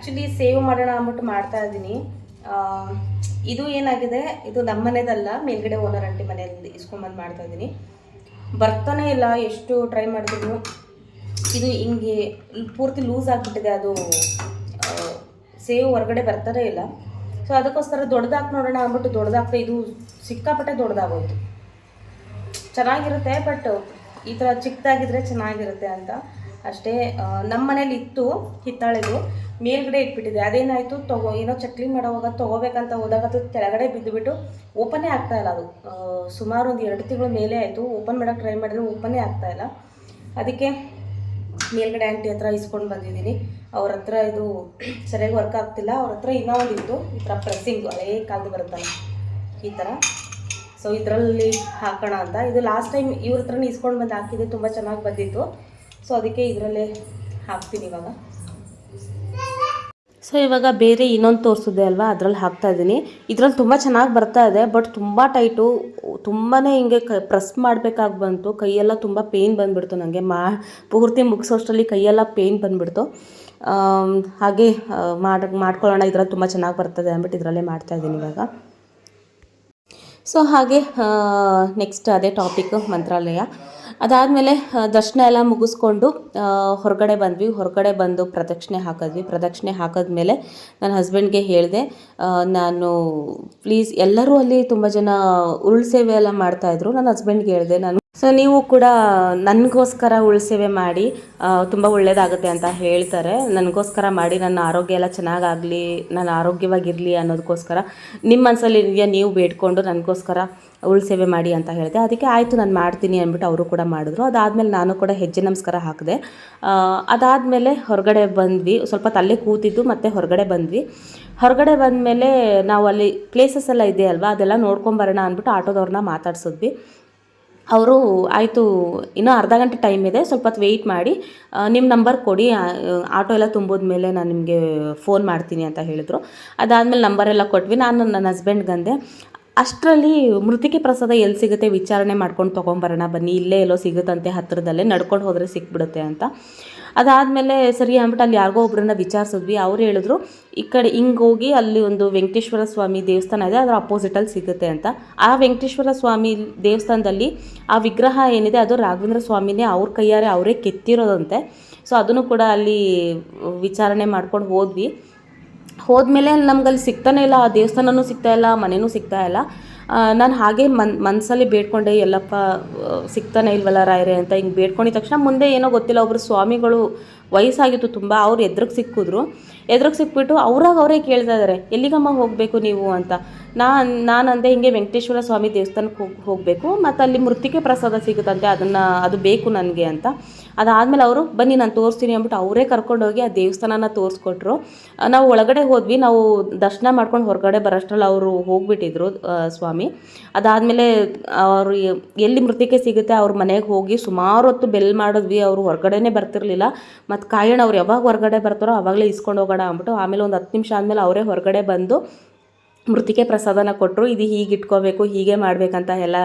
ಆ್ಯಕ್ಚುಲಿ ಸೇವ್ ಮಾಡೋಣ ಅಂದ್ಬಿಟ್ಟು ಮಾಡ್ತಾ ಇದ್ದೀನಿ. ಇದು ಏನಾಗಿದೆ? ಇದು ನಮ್ಮ ಮನೇದಲ್ಲ, ಮೇಲ್ಗಡೆ ಓನರ್ ಆಂಟಿ ಮನೆಯಲ್ಲಿ ಇಸ್ಕೊಂಬಂದು ಮಾಡ್ತಾ ಇದ್ದೀನಿ. ಬರ್ತಾನೆ ಇಲ್ಲ, ಎಷ್ಟು ಟ್ರೈ ಮಾಡಿದ್ರು. ಇದು ಹಿಂಗೆ ಪೂರ್ತಿ ಲೂಸ್ ಆಗಿಬಿಟ್ಟಿದೆ, ಅದು ಸೇವ್ ಹೊರಗಡೆ ಬರ್ತಾನೆ ಇಲ್ಲ. ಸೊ ಅದಕ್ಕೋಸ್ಕರ ದೊಡ್ಡದಾಗಿ ನೋಡೋಣ ಅಂದ್ಬಿಟ್ಟು ದೊಡ್ಡದಾಗ್ತಾ ಇದು ಸಿಕ್ಕಾಪಟ್ಟೆ ದೊಡ್ಡದಾಗೋಯ್ತು ಚೆನ್ನಾಗಿರುತ್ತೆ ಬಟ್ ಈ ಥರ ಚಿಕ್ಕದಾಗಿದ್ರೆ ಚೆನ್ನಾಗಿರುತ್ತೆ ಅಂತ. ಅಷ್ಟೇ ನಮ್ಮ ಮನೇಲಿ ಇತ್ತು, ಹಿತ್ತಾಳೆದು. ಮೇಲ್ಗಡೆ ಇಟ್ಬಿಟ್ಟಿದೆ. ಅದೇನಾಯಿತು? ತಗೋ, ಏನೋ ಚಕ್ಲಿ ಮಾಡೋವಾಗ ತೊಗೋಬೇಕಂತ ಹೋದಾಗ ಅದು ಕೆಳಗಡೆ ಬಿದ್ದುಬಿಟ್ಟು ಓಪನೇ ಇಲ್ಲ ಅದು. ಸುಮಾರು ಒಂದು ಎರಡು ತಿಂಗಳು ಮೇಲೆ ಆಯಿತು. ಓಪನ್ ಮಾಡೋಕ್ಕೆ ಟ್ರೈ ಮಾಡಿದ್ರೆ, ಓಪನೇ ಆಗ್ತಾ ಇಲ್ಲ. ಅದಕ್ಕೆ ಮೇಲ್ಗಡೆ ಆಂಟಿ ಹತ್ರ ಇಸ್ಕೊಂಡು ಬಂದಿದ್ದೀನಿ. ಅವ್ರ ಹತ್ರ ಇದು ಸರಿಯಾಗಿ ವರ್ಕ್ ಆಗ್ತಿಲ್ಲ. ಅವ್ರ ಹತ್ರ ಇನ್ನೂ ಇತ್ತು. ಈ ಥರ ಪ್ರೆಸ್ಸಿಂಗು ಹಳೇ ಕಾಲದ ಬರುತ್ತಲ್ಲ, ಈ ಥರ ಸೊ ಇದರಲ್ಲಿ ಹಾಕೋಣ ಅಂತ. ಇದು ಲಾಸ್ಟ್ ಟೈಮ್ ಇವ್ರ ಹತ್ರನೇ ಇಸ್ಕೊಂಡು ಬಂದು ಹಾಕಿದ್ದೆ ತುಂಬ ಚೆನ್ನಾಗಿ ಬಂದಿತ್ತು. ಸೊ ಅದಕ್ಕೆ ಇದರಲ್ಲೇ ಹಾಕ್ತೀನಿ ಇವಾಗ. ಸೊ ಇವಾಗ ಬೇರೆ ಇನ್ನೊಂದು ತೋರಿಸಿದೆ ಅಲ್ವಾ? ಅದರಲ್ಲಿ ಹಾಕ್ತಾ ಇದ್ದೀನಿ. ಇದ್ರಲ್ಲಿ ತುಂಬ ಚೆನ್ನಾಗಿ ಬರ್ತಾ ಇದೆ ಬಟ್ ತುಂಬ ಟೈಟು ತುಂಬಾ ಹಿಂಗೆ ಕ ಪ್ರೆಸ್ ಮಾಡಬೇಕಾಗಿ ಬಂತು. ಕೈಯೆಲ್ಲ ತುಂಬ ಪೇಯ್ನ್ ಬಂದುಬಿಡ್ತು ನನಗೆ ಮಾ, ಪೂರ್ತಿ ಮುಗಿಸೋಷ್ಟರಲ್ಲಿ ಕೈಯೆಲ್ಲ ಪೇಯ್ನ್ ಬಂದುಬಿಡ್ತು. ಹಾಗೆ ಮಾಡಿ, ಮಾಡ್ಕೊಳ್ಳೋಣ. ಇದ್ರಲ್ಲಿ ತುಂಬ ಚೆನ್ನಾಗಿ ಬರ್ತದೆ ಅಂದ್ಬಿಟ್ಟು ಇದರಲ್ಲೇ ಮಾಡ್ತಾ ಇದ್ದೀನಿ ಇವಾಗ. ಸೊ ಹಾಗೆ ನೆಕ್ಸ್ಟ್ ಅದೇ ಟಾಪಿಕ್ ಮಂತ್ರಾಲಯ. ಅದಾದಮೇಲೆ ದರ್ಶನ ಎಲ್ಲ ಮುಗಿಸ್ಕೊಂಡು ಹೊರಗಡೆ ಬಂದ್ವಿ. ಹೊರಗಡೆ ಬಂದು ಪ್ರದಕ್ಷಿಣೆ ಹಾಕಿದ್ವಿ. ಪ್ರದಕ್ಷಿಣೆ ಹಾಕಿದ್ಮೇಲೆ ನನ್ನ ಹಸ್ಬೆಂಡ್ಗೆ ಹೇಳಿದೆ ನಾನು ಪ್ಲೀಸ್ ಎಲ್ಲರೂ ಅಲ್ಲಿ ತುಂಬ ಜನ ಉರುಳು ಸೇವೆ ಎಲ್ಲ ಮಾಡ್ತಾಯಿದ್ರು ನನ್ನ ಹಸ್ಬೆಂಡ್ಗೆ ಹೇಳಿದೆ, ನಾನು ಸೊ ನೀವು ಕೂಡ ನನಗೋಸ್ಕರ ಉಳ್ಸೇವೆ ಸೇವೆ ಮಾಡಿ ತುಂಬ ಒಳ್ಳೆಯದಾಗುತ್ತೆ ಅಂತ ಹೇಳ್ತಾರೆ. ನನಗೋಸ್ಕರ ಮಾಡಿ, ನನ್ನ ಆರೋಗ್ಯ ಎಲ್ಲ ಚೆನ್ನಾಗಾಗಲಿ ನಾನು ಆರೋಗ್ಯವಾಗಿರಲಿ ಅನ್ನೋದಕ್ಕೋಸ್ಕರ ನಿಮ್ಮ ಮನಸ್ಸಲ್ಲಿ ನೀವು ಬೇಡ್ಕೊಂಡು ನನಗೋಸ್ಕರ ಉರುಳು ಸೇವೆ ಮಾಡಿ ಅಂತ ಹೇಳಿದೆ. ಅದಕ್ಕೆ ಆಯಿತು, ನಾನು ಮಾಡ್ತೀನಿ ಅಂದ್ಬಿಟ್ಟು ಅವರು ಕೂಡ ಮಾಡಿದ್ರು. ಅದಾದಮೇಲೆ ನಾನು ಕೂಡ ಹೆಜ್ಜೆ ನಮಸ್ಕಾರ ಹಾಕಿದೆ. ಅದಾದಮೇಲೆ ಹೊರಗಡೆ ಬಂದ್ವಿ. ಸ್ವಲ್ಪ ತಲೆ ಕೂತಿದ್ದು, ಮತ್ತು ಹೊರಗಡೆ ಬಂದ್ವಿ. ಹೊರಗಡೆ ಬಂದಮೇಲೆ ನಾವು ಅಲ್ಲಿ ಪ್ಲೇಸಸ್ ಎಲ್ಲ ಇದೆ ಅಲ್ವಾ, ಅದೆಲ್ಲ ನೋಡ್ಕೊಂಬರೋಣ ಅಂದ್ಬಿಟ್ಟು ಆಟೋದವ್ರನ್ನ ಮಾತಾಡ್ಸಿದ್ವಿ. ಅವರು, ಆಯಿತು, ಇನ್ನೂ ಅರ್ಧ ಗಂಟೆ ಟೈಮ್ ಇದೆ, ಸ್ವಲ್ಪ ಹೊತ್ತು ವೆಯ್ಟ್ ಮಾಡಿ. ನಿಮ್ಮ ನಂಬರ್ ಕೊಡಿ. ಆಟೋ ಎಲ್ಲ ತುಂಬೋದ್ಮೇಲೆ ನಾನು ನಿಮಗೆ ಫೋನ್ ಮಾಡ್ತೀನಿ ಅಂತ ಹೇಳಿದರು. ಅದಾದಮೇಲೆ ನಂಬರೆಲ್ಲ ಕೊಟ್ವಿ. ನಾನು ನನ್ನ ಹಸ್ಬೆಂಡ್ಗಂದೆ ಅಷ್ಟರಲ್ಲಿ ಮೃತಿಕೆ ಪ್ರಸಾದ ಎಲ್ಲಿ ಸಿಗುತ್ತೆ ವಿಚಾರಣೆ ಮಾಡ್ಕೊಂಡು ತೊಗೊಂಬರೋಣ, ಬನ್ನಿ, ಇಲ್ಲೇ ಎಲ್ಲೋ ಸಿಗುತ್ತಂತೆ ಹತ್ತಿರದಲ್ಲೇ ನಡ್ಕೊಂಡು ಹೋದರೆ ಸಿಕ್ಬಿಡುತ್ತೆ ಅಂತ. ಅದಾದಮೇಲೆ ಸರಿ ಅಂದ್ಬಿಟ್ಟು ಅಲ್ಲಿ ಯಾರಿಗೋ ಒಬ್ಬರನ್ನ ವಿಚಾರಿಸಿದ್ವಿ. ಅವ್ರು ಹೇಳಿದ್ರು, ಈ ಕಡೆ ಹಿಂಗೆ ಹೋಗಿ ಅಲ್ಲಿ ಒಂದು ವೆಂಕಟೇಶ್ವರ ಸ್ವಾಮಿ ದೇವಸ್ಥಾನ ಇದೆ, ಅದರ ಅಪೋಸಿಟಲ್ಲಿ ಸಿಗುತ್ತೆ ಅಂತ. ಆ ವೆಂಕಟೇಶ್ವರ ಸ್ವಾಮಿ ದೇವಸ್ಥಾನದಲ್ಲಿ ಆ ವಿಗ್ರಹ ಏನಿದೆ, ಅದು ರಾಘವೇಂದ್ರ ಸ್ವಾಮಿನೇ ಅವ್ರ ಕೈಯಾರೆ ಅವರೇ ಕೆತ್ತಿರೋದಂತೆ. ಸೊ ಅದನ್ನು ಕೂಡ ಅಲ್ಲಿ ವಿಚಾರಣೆ ಮಾಡ್ಕೊಂಡು ಹೋದ್ವಿ. ಹೋದ್ಮೇಲೆ ನಮ್ಗೆ ಅಲ್ಲಿ ಸಿಗ್ತಾನೆ ಇಲ್ಲ ಆ ದೇವಸ್ಥಾನನೂ ಸಿಗ್ತಾ ಇಲ್ಲ ಮನೆಯೂ ಸಿಗ್ತಾ ಇಲ್ಲ. ನಾನು ಹಾಗೆ ಮನ್ ಮನಸ್ಸಲ್ಲಿ ಬೇಡ್ಕೊಂಡೆ, ಎಲ್ಲಪ್ಪ, ಸಿಗ್ತಾನೆ ಇಲ್ವಲ್ಲ ರಾಯರೇ ಅಂತ ಹಿಂಗೆ ಬೇಡ್ಕೊಂಡಿದ ತಕ್ಷಣ ಮುಂದೆ ಏನೋ ಗೊತ್ತಿಲ್ಲ ಒಬ್ಬರು ಸ್ವಾಮಿಗಳು ವಯಸ್ಸಾಗಿತ್ತು ತುಂಬ ಅವ್ರು ಎದ್ರಿಗೆ ಸಿಕ್ಕಿದ್ರು. ಎದ್ರಿಗೆ ಸಿಕ್ಬಿಟ್ಟು ಅವ್ರಾಗ ಅವರೇ ಕೇಳ್ತಾ ಇದ್ದಾರೆ ಎಲ್ಲಿಗಮ್ಮ ಹೋಗಬೇಕು ನೀವು? ಅಂತ. ನಾನು ನಾನು ಅಂದೆ ಹಿಂಗೆ ವೆಂಕಟೇಶ್ವರ ಸ್ವಾಮಿ ದೇವಸ್ಥಾನಕ್ಕೆ ಹೋಗಿ, ಹೋಗಬೇಕು, ಮತ್ತು ಅಲ್ಲಿ ಮೃತ್ತಿಕೆ ಪ್ರಸಾದ ಸಿಗುತ್ತಂತೆ, ಅದನ್ನು, ಅದು ಬೇಕು ನನಗೆ ಅಂತ. ಅದಾದಮೇಲೆ ಅವರು, ಬನ್ನಿ ನಾನು ತೋರಿಸ್ತೀನಿ ಅಂದ್ಬಿಟ್ಟು ಅವರೇ ಕರ್ಕೊಂಡೋಗಿ ಆ ದೇವಸ್ಥಾನನ ತೋರಿಸ್ಕೊಟ್ರು. ನಾವು ಒಳಗಡೆ ಹೋದ್ವಿ, ನಾವು ದರ್ಶನ ಮಾಡ್ಕೊಂಡು ಹೊರಗಡೆ ಬರೋಷ್ಟ್ರಲ್ಲಿ ಅವರು ಹೋಗ್ಬಿಟ್ಟಿದ್ರು ಸ್ವಾಮಿ. ಅದಾದಮೇಲೆ ಅವರು ಎಲ್ಲಿ ಮೃತ್ತಿಕೆ ಸಿಗುತ್ತೆ, ಅವ್ರ ಮನೆಗೆ ಹೋಗಿ ಸುಮಾರು ಹೊತ್ತು ಬೆಲ್ ಮಾಡಿದ್ವಿ, ಅವರು ಹೊರಗಡೆನೇ ಬರ್ತಿರ್ಲಿಲ್ಲ. ಮತ್ತು ಕಾಯೋಣ ಅವ್ರು ಯಾವಾಗ ಹೊರಗಡೆ ಬರ್ತಾರೋ ಆವಾಗಲೇ ಇಸ್ಕೊಂಡು ಹೋಗೋಣ ಅಂದ್ಬಿಟ್ಟು ಆಮೇಲೆ ಒಂದು ಹತ್ತು ನಿಮಿಷ ಆದಮೇಲೆ ಅವರೇ ಹೊರಗಡೆ ಬಂದು ಮೃತಿಕೆ ಪ್ರಸಾದನ ಕೊಟ್ಟರು ಇದು ಹೀಗೆ ಇಟ್ಕೋಬೇಕು, ಹೀಗೆ ಮಾಡಬೇಕಂತ ಎಲ್ಲ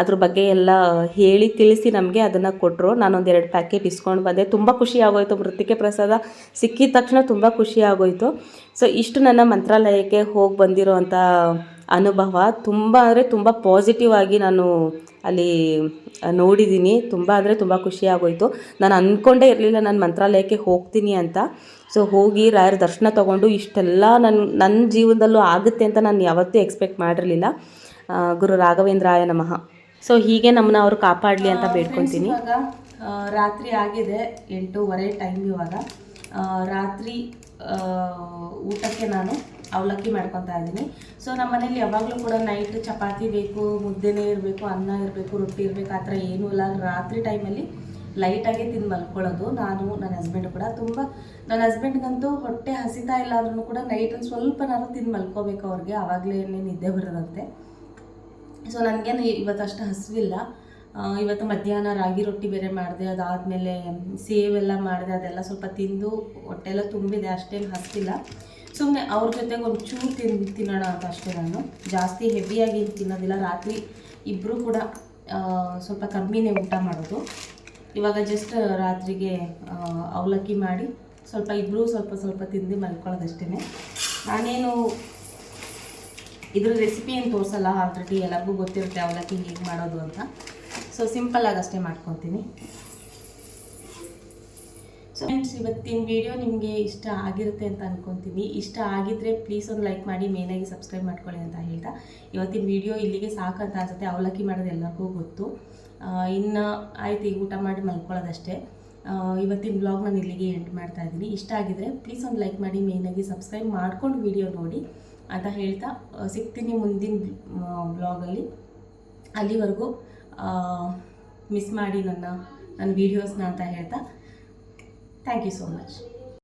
ಅದ್ರ ಬಗ್ಗೆ ಎಲ್ಲ ಹೇಳಿ ತಿಳಿಸಿ ನಮಗೆ ಅದನ್ನು ಕೊಟ್ಟರು ನಾನೊಂದು ಎರಡು ಪ್ಯಾಕೆಟ್ ಇಸ್ಕೊಂಡು ಬಂದೆ. ತುಂಬ ಖುಷಿ ಆಗೋಯಿತು ಮೃತಿಕೆ ಪ್ರಸಾದ. ಸಿಕ್ಕಿದ ತಕ್ಷಣ ತುಂಬ ಖುಷಿ ಆಗೋಯಿತು. ಸೊ ಇಷ್ಟು ನನ್ನ ಮಂತ್ರಾಲಯಕ್ಕೆ ಹೋಗಿ ಬಂದಿರೋವಂಥ ಅನುಭವ ತುಂಬ, ಅಂದರೆ ತುಂಬ ಪಾಸಿಟಿವ್ ಆಗಿ ನಾನು ಅಲ್ಲಿ ನೋಡಿದ್ದೀನಿ ತುಂಬ ಅಂದರೆ ತುಂಬ ಖುಷಿ ಆಗೋಯ್ತು. ನಾನು ಅಂದ್ಕೊಂಡೇ ಇರಲಿಲ್ಲ ನಾನು ಮಂತ್ರಾಲಯಕ್ಕೆ ಹೋಗ್ತೀನಿ ಅಂತ. ಸೊ ಹೋಗಿ ರಾಯರ ದರ್ಶನ ತೊಗೊಂಡು ಇಷ್ಟೆಲ್ಲ ನನ್ನ ನನ್ನ ಜೀವನದಲ್ಲೂ ಆಗುತ್ತೆ ಅಂತ ನಾನು ಯಾವತ್ತೂ ಎಕ್ಸ್ಪೆಕ್ಟ್ ಮಾಡಿರಲಿಲ್ಲ. ಗುರು ರಾಘವೇಂದ್ರಾಯ ನಮಃ. ಸೊ ಹೀಗೆ ನಮ್ಮನ್ನ ಅವರು ಕಾಪಾಡಲಿ ಅಂತ ಬೇಡ್ಕೊತೀನಿ. ರಾತ್ರಿ ಆಗಿದೆ ಎಂಟೂವರೆ ಟೈಮ್ ಇವಾಗ. ರಾತ್ರಿ ಊಟಕ್ಕೆ ನಾನು ಅವಲಕ್ಕಿ ಮಾಡ್ಕೊತಾ ಇದ್ದೀನಿ. ಸೊ ನಮ್ಮ ಮನೇಲಿ ಯಾವಾಗಲೂ ಕೂಡ ನೈಟ್ ಚಪಾತಿ ಬೇಕು, ಮುದ್ದೆನೇ ಇರಬೇಕು, ಅನ್ನ ಇರಬೇಕು, ರೊಟ್ಟಿ ಇರಬೇಕು, ಆ ಥರ ಏನೂ ಇಲ್ಲ. ರಾತ್ರಿ ಟೈಮಲ್ಲಿ ಲೈಟಾಗೆ ತಿಂದು ಮಲ್ಕೊಳ್ಳೋದು. ನಾನು ನನ್ನ ಹಸ್ಬೆಂಡ್ ಕೂಡ ತುಂಬ ನನ್ನ ಹಸ್ಬೆಂಡ್ಗಂತೂ ಹೊಟ್ಟೆ ಹಸಿತಾ ಇಲ್ಲ ಅಂದ್ರೂ ಕೂಡ ನೈಟಲ್ಲಿ ಸ್ವಲ್ಪನಾದ್ರೂ ತಿಂದು ಮಲ್ಕೋಬೇಕು ಅವ್ರಿಗೆ. ಆವಾಗಲೇ ನಿದ್ದೆ ಬರೋದಂತೆ. ಸೊ ನನಗೇನು ಇವತ್ತು ಅಷ್ಟು ಹಸಿವಿಲ್ಲ. ಇವತ್ತು ಮಧ್ಯಾಹ್ನ ರಾಗಿ ರೊಟ್ಟಿ ಬೇರೆ ಮಾಡಿದೆ. ಅದಾದಮೇಲೆ ಸೇವೆಲ್ಲ ಮಾಡಿದೆ. ಅದೆಲ್ಲ ಸ್ವಲ್ಪ ತಿಂದು ಹೊಟ್ಟೆಲ್ಲ ತುಂಬಿದೆ. ಅಷ್ಟೇನು ಹಸಿಲ್ಲ ಸುಮ್ಮನೆ ಅವ್ರ ಜೊತೆಗೆ ಒಂದು ಚೂರು ತಿನ್ ತಿನ್ನೋಣ ಅಂತ ಅಷ್ಟೇ ನಾನು. ಜಾಸ್ತಿ ಹೆವಿಯಾಗಿ ಏನು ತಿನ್ನೋದಿಲ್ಲ. ರಾತ್ರಿ ಇಬ್ಬರು ಕೂಡ ಸ್ವಲ್ಪ ಕಮ್ಮಿನೇ ಊಟ ಮಾಡೋದು. ಇವಾಗ ಜಸ್ಟ್ ರಾತ್ರಿಗೆ ಅವಲಕ್ಕಿ ಮಾಡಿ ಸ್ವಲ್ಪ ಇಬ್ಬರೂ ಸ್ವಲ್ಪ ಸ್ವಲ್ಪ ತಿಂದು ಮಲ್ಕೊಳ್ಳೋದಷ್ಟೇ ನಾನೇನು ಇದ್ರ ರೆಸಿಪಿ ಏನು ತೋರಿಸಲ್ಲ ಆಲ್ರೆಡಿ ಎಲ್ಲರಿಗೂ ಗೊತ್ತಿರುತ್ತೆ ಅವಲಕ್ಕಿ ಹೇಗೆ ಮಾಡೋದು ಅಂತ. ಸೊ ಸಿಂಪಲ್ಲಾಗಿ ಅಷ್ಟೇ ಮಾಡ್ಕೊತೀನಿ. ಫ್ರೆಂಡ್ಸ್ ಇವತ್ತಿನ ವಿಡಿಯೋ ನಿಮಗೆ ಇಷ್ಟ ಆಗಿರುತ್ತೆ ಅಂತ ಅನ್ಕೊತೀನಿ. ಇಷ್ಟ ಆಗಿದ್ರೆ ಪ್ಲೀಸ್ ಒಂದು ಲೈಕ್ ಮಾಡಿ ಮೇನಾಗಿ ಸಬ್ಸ್ಕ್ರೈಬ್ ಮಾಡ್ಕೊಳ್ಳಿ ಅಂತ ಹೇಳ್ತಾ. ಇವತ್ತಿನ ವಿಡಿಯೋ ಇಲ್ಲಿಗೆ ಸಾಕಂತ ಅನ್ಸುತ್ತೆ. ಅವಲಕ್ಕಿ ಮಾಡೋದು ಎಲ್ಲರಿಗೂ ಗೊತ್ತು. ಇನ್ನು ಆಯ್ತು, ಈಗ ಊಟ ಮಾಡಿ ಮಲ್ಕೊಳ್ಳೋದಷ್ಟೇ. ಇವತ್ತಿನ ಬ್ಲಾಗ್ ನಾನು ಇಲ್ಲಿಗೆ ಎಂಡ್ ಮಾಡ್ತಾ ಇದ್ದೀನಿ. ಇಷ್ಟ ಆಗಿದ್ರೆ ಪ್ಲೀಸ್ ಒಂದು ಲೈಕ್ ಮಾಡಿ ಮೇನಾಗಿ ಸಬ್ಸ್ಕ್ರೈಬ್ ಮಾಡ್ಕೊಂಡು ವಿಡಿಯೋ ನೋಡಿ ಅಂತ ಹೇಳ್ತಾ ಸಿಗ್ತೀನಿ ಮುಂದಿನ ಬ್ಲಾಗಲ್ಲಿ ಅಲ್ಲಿವರೆಗೂ ಮಿಸ್ ಮಾಡಿ ನನ್ನ ನನ್ನ ವೀಡಿಯೋಸ್ನ ಅಂತ ಹೇಳ್ತಾ. Thank you so much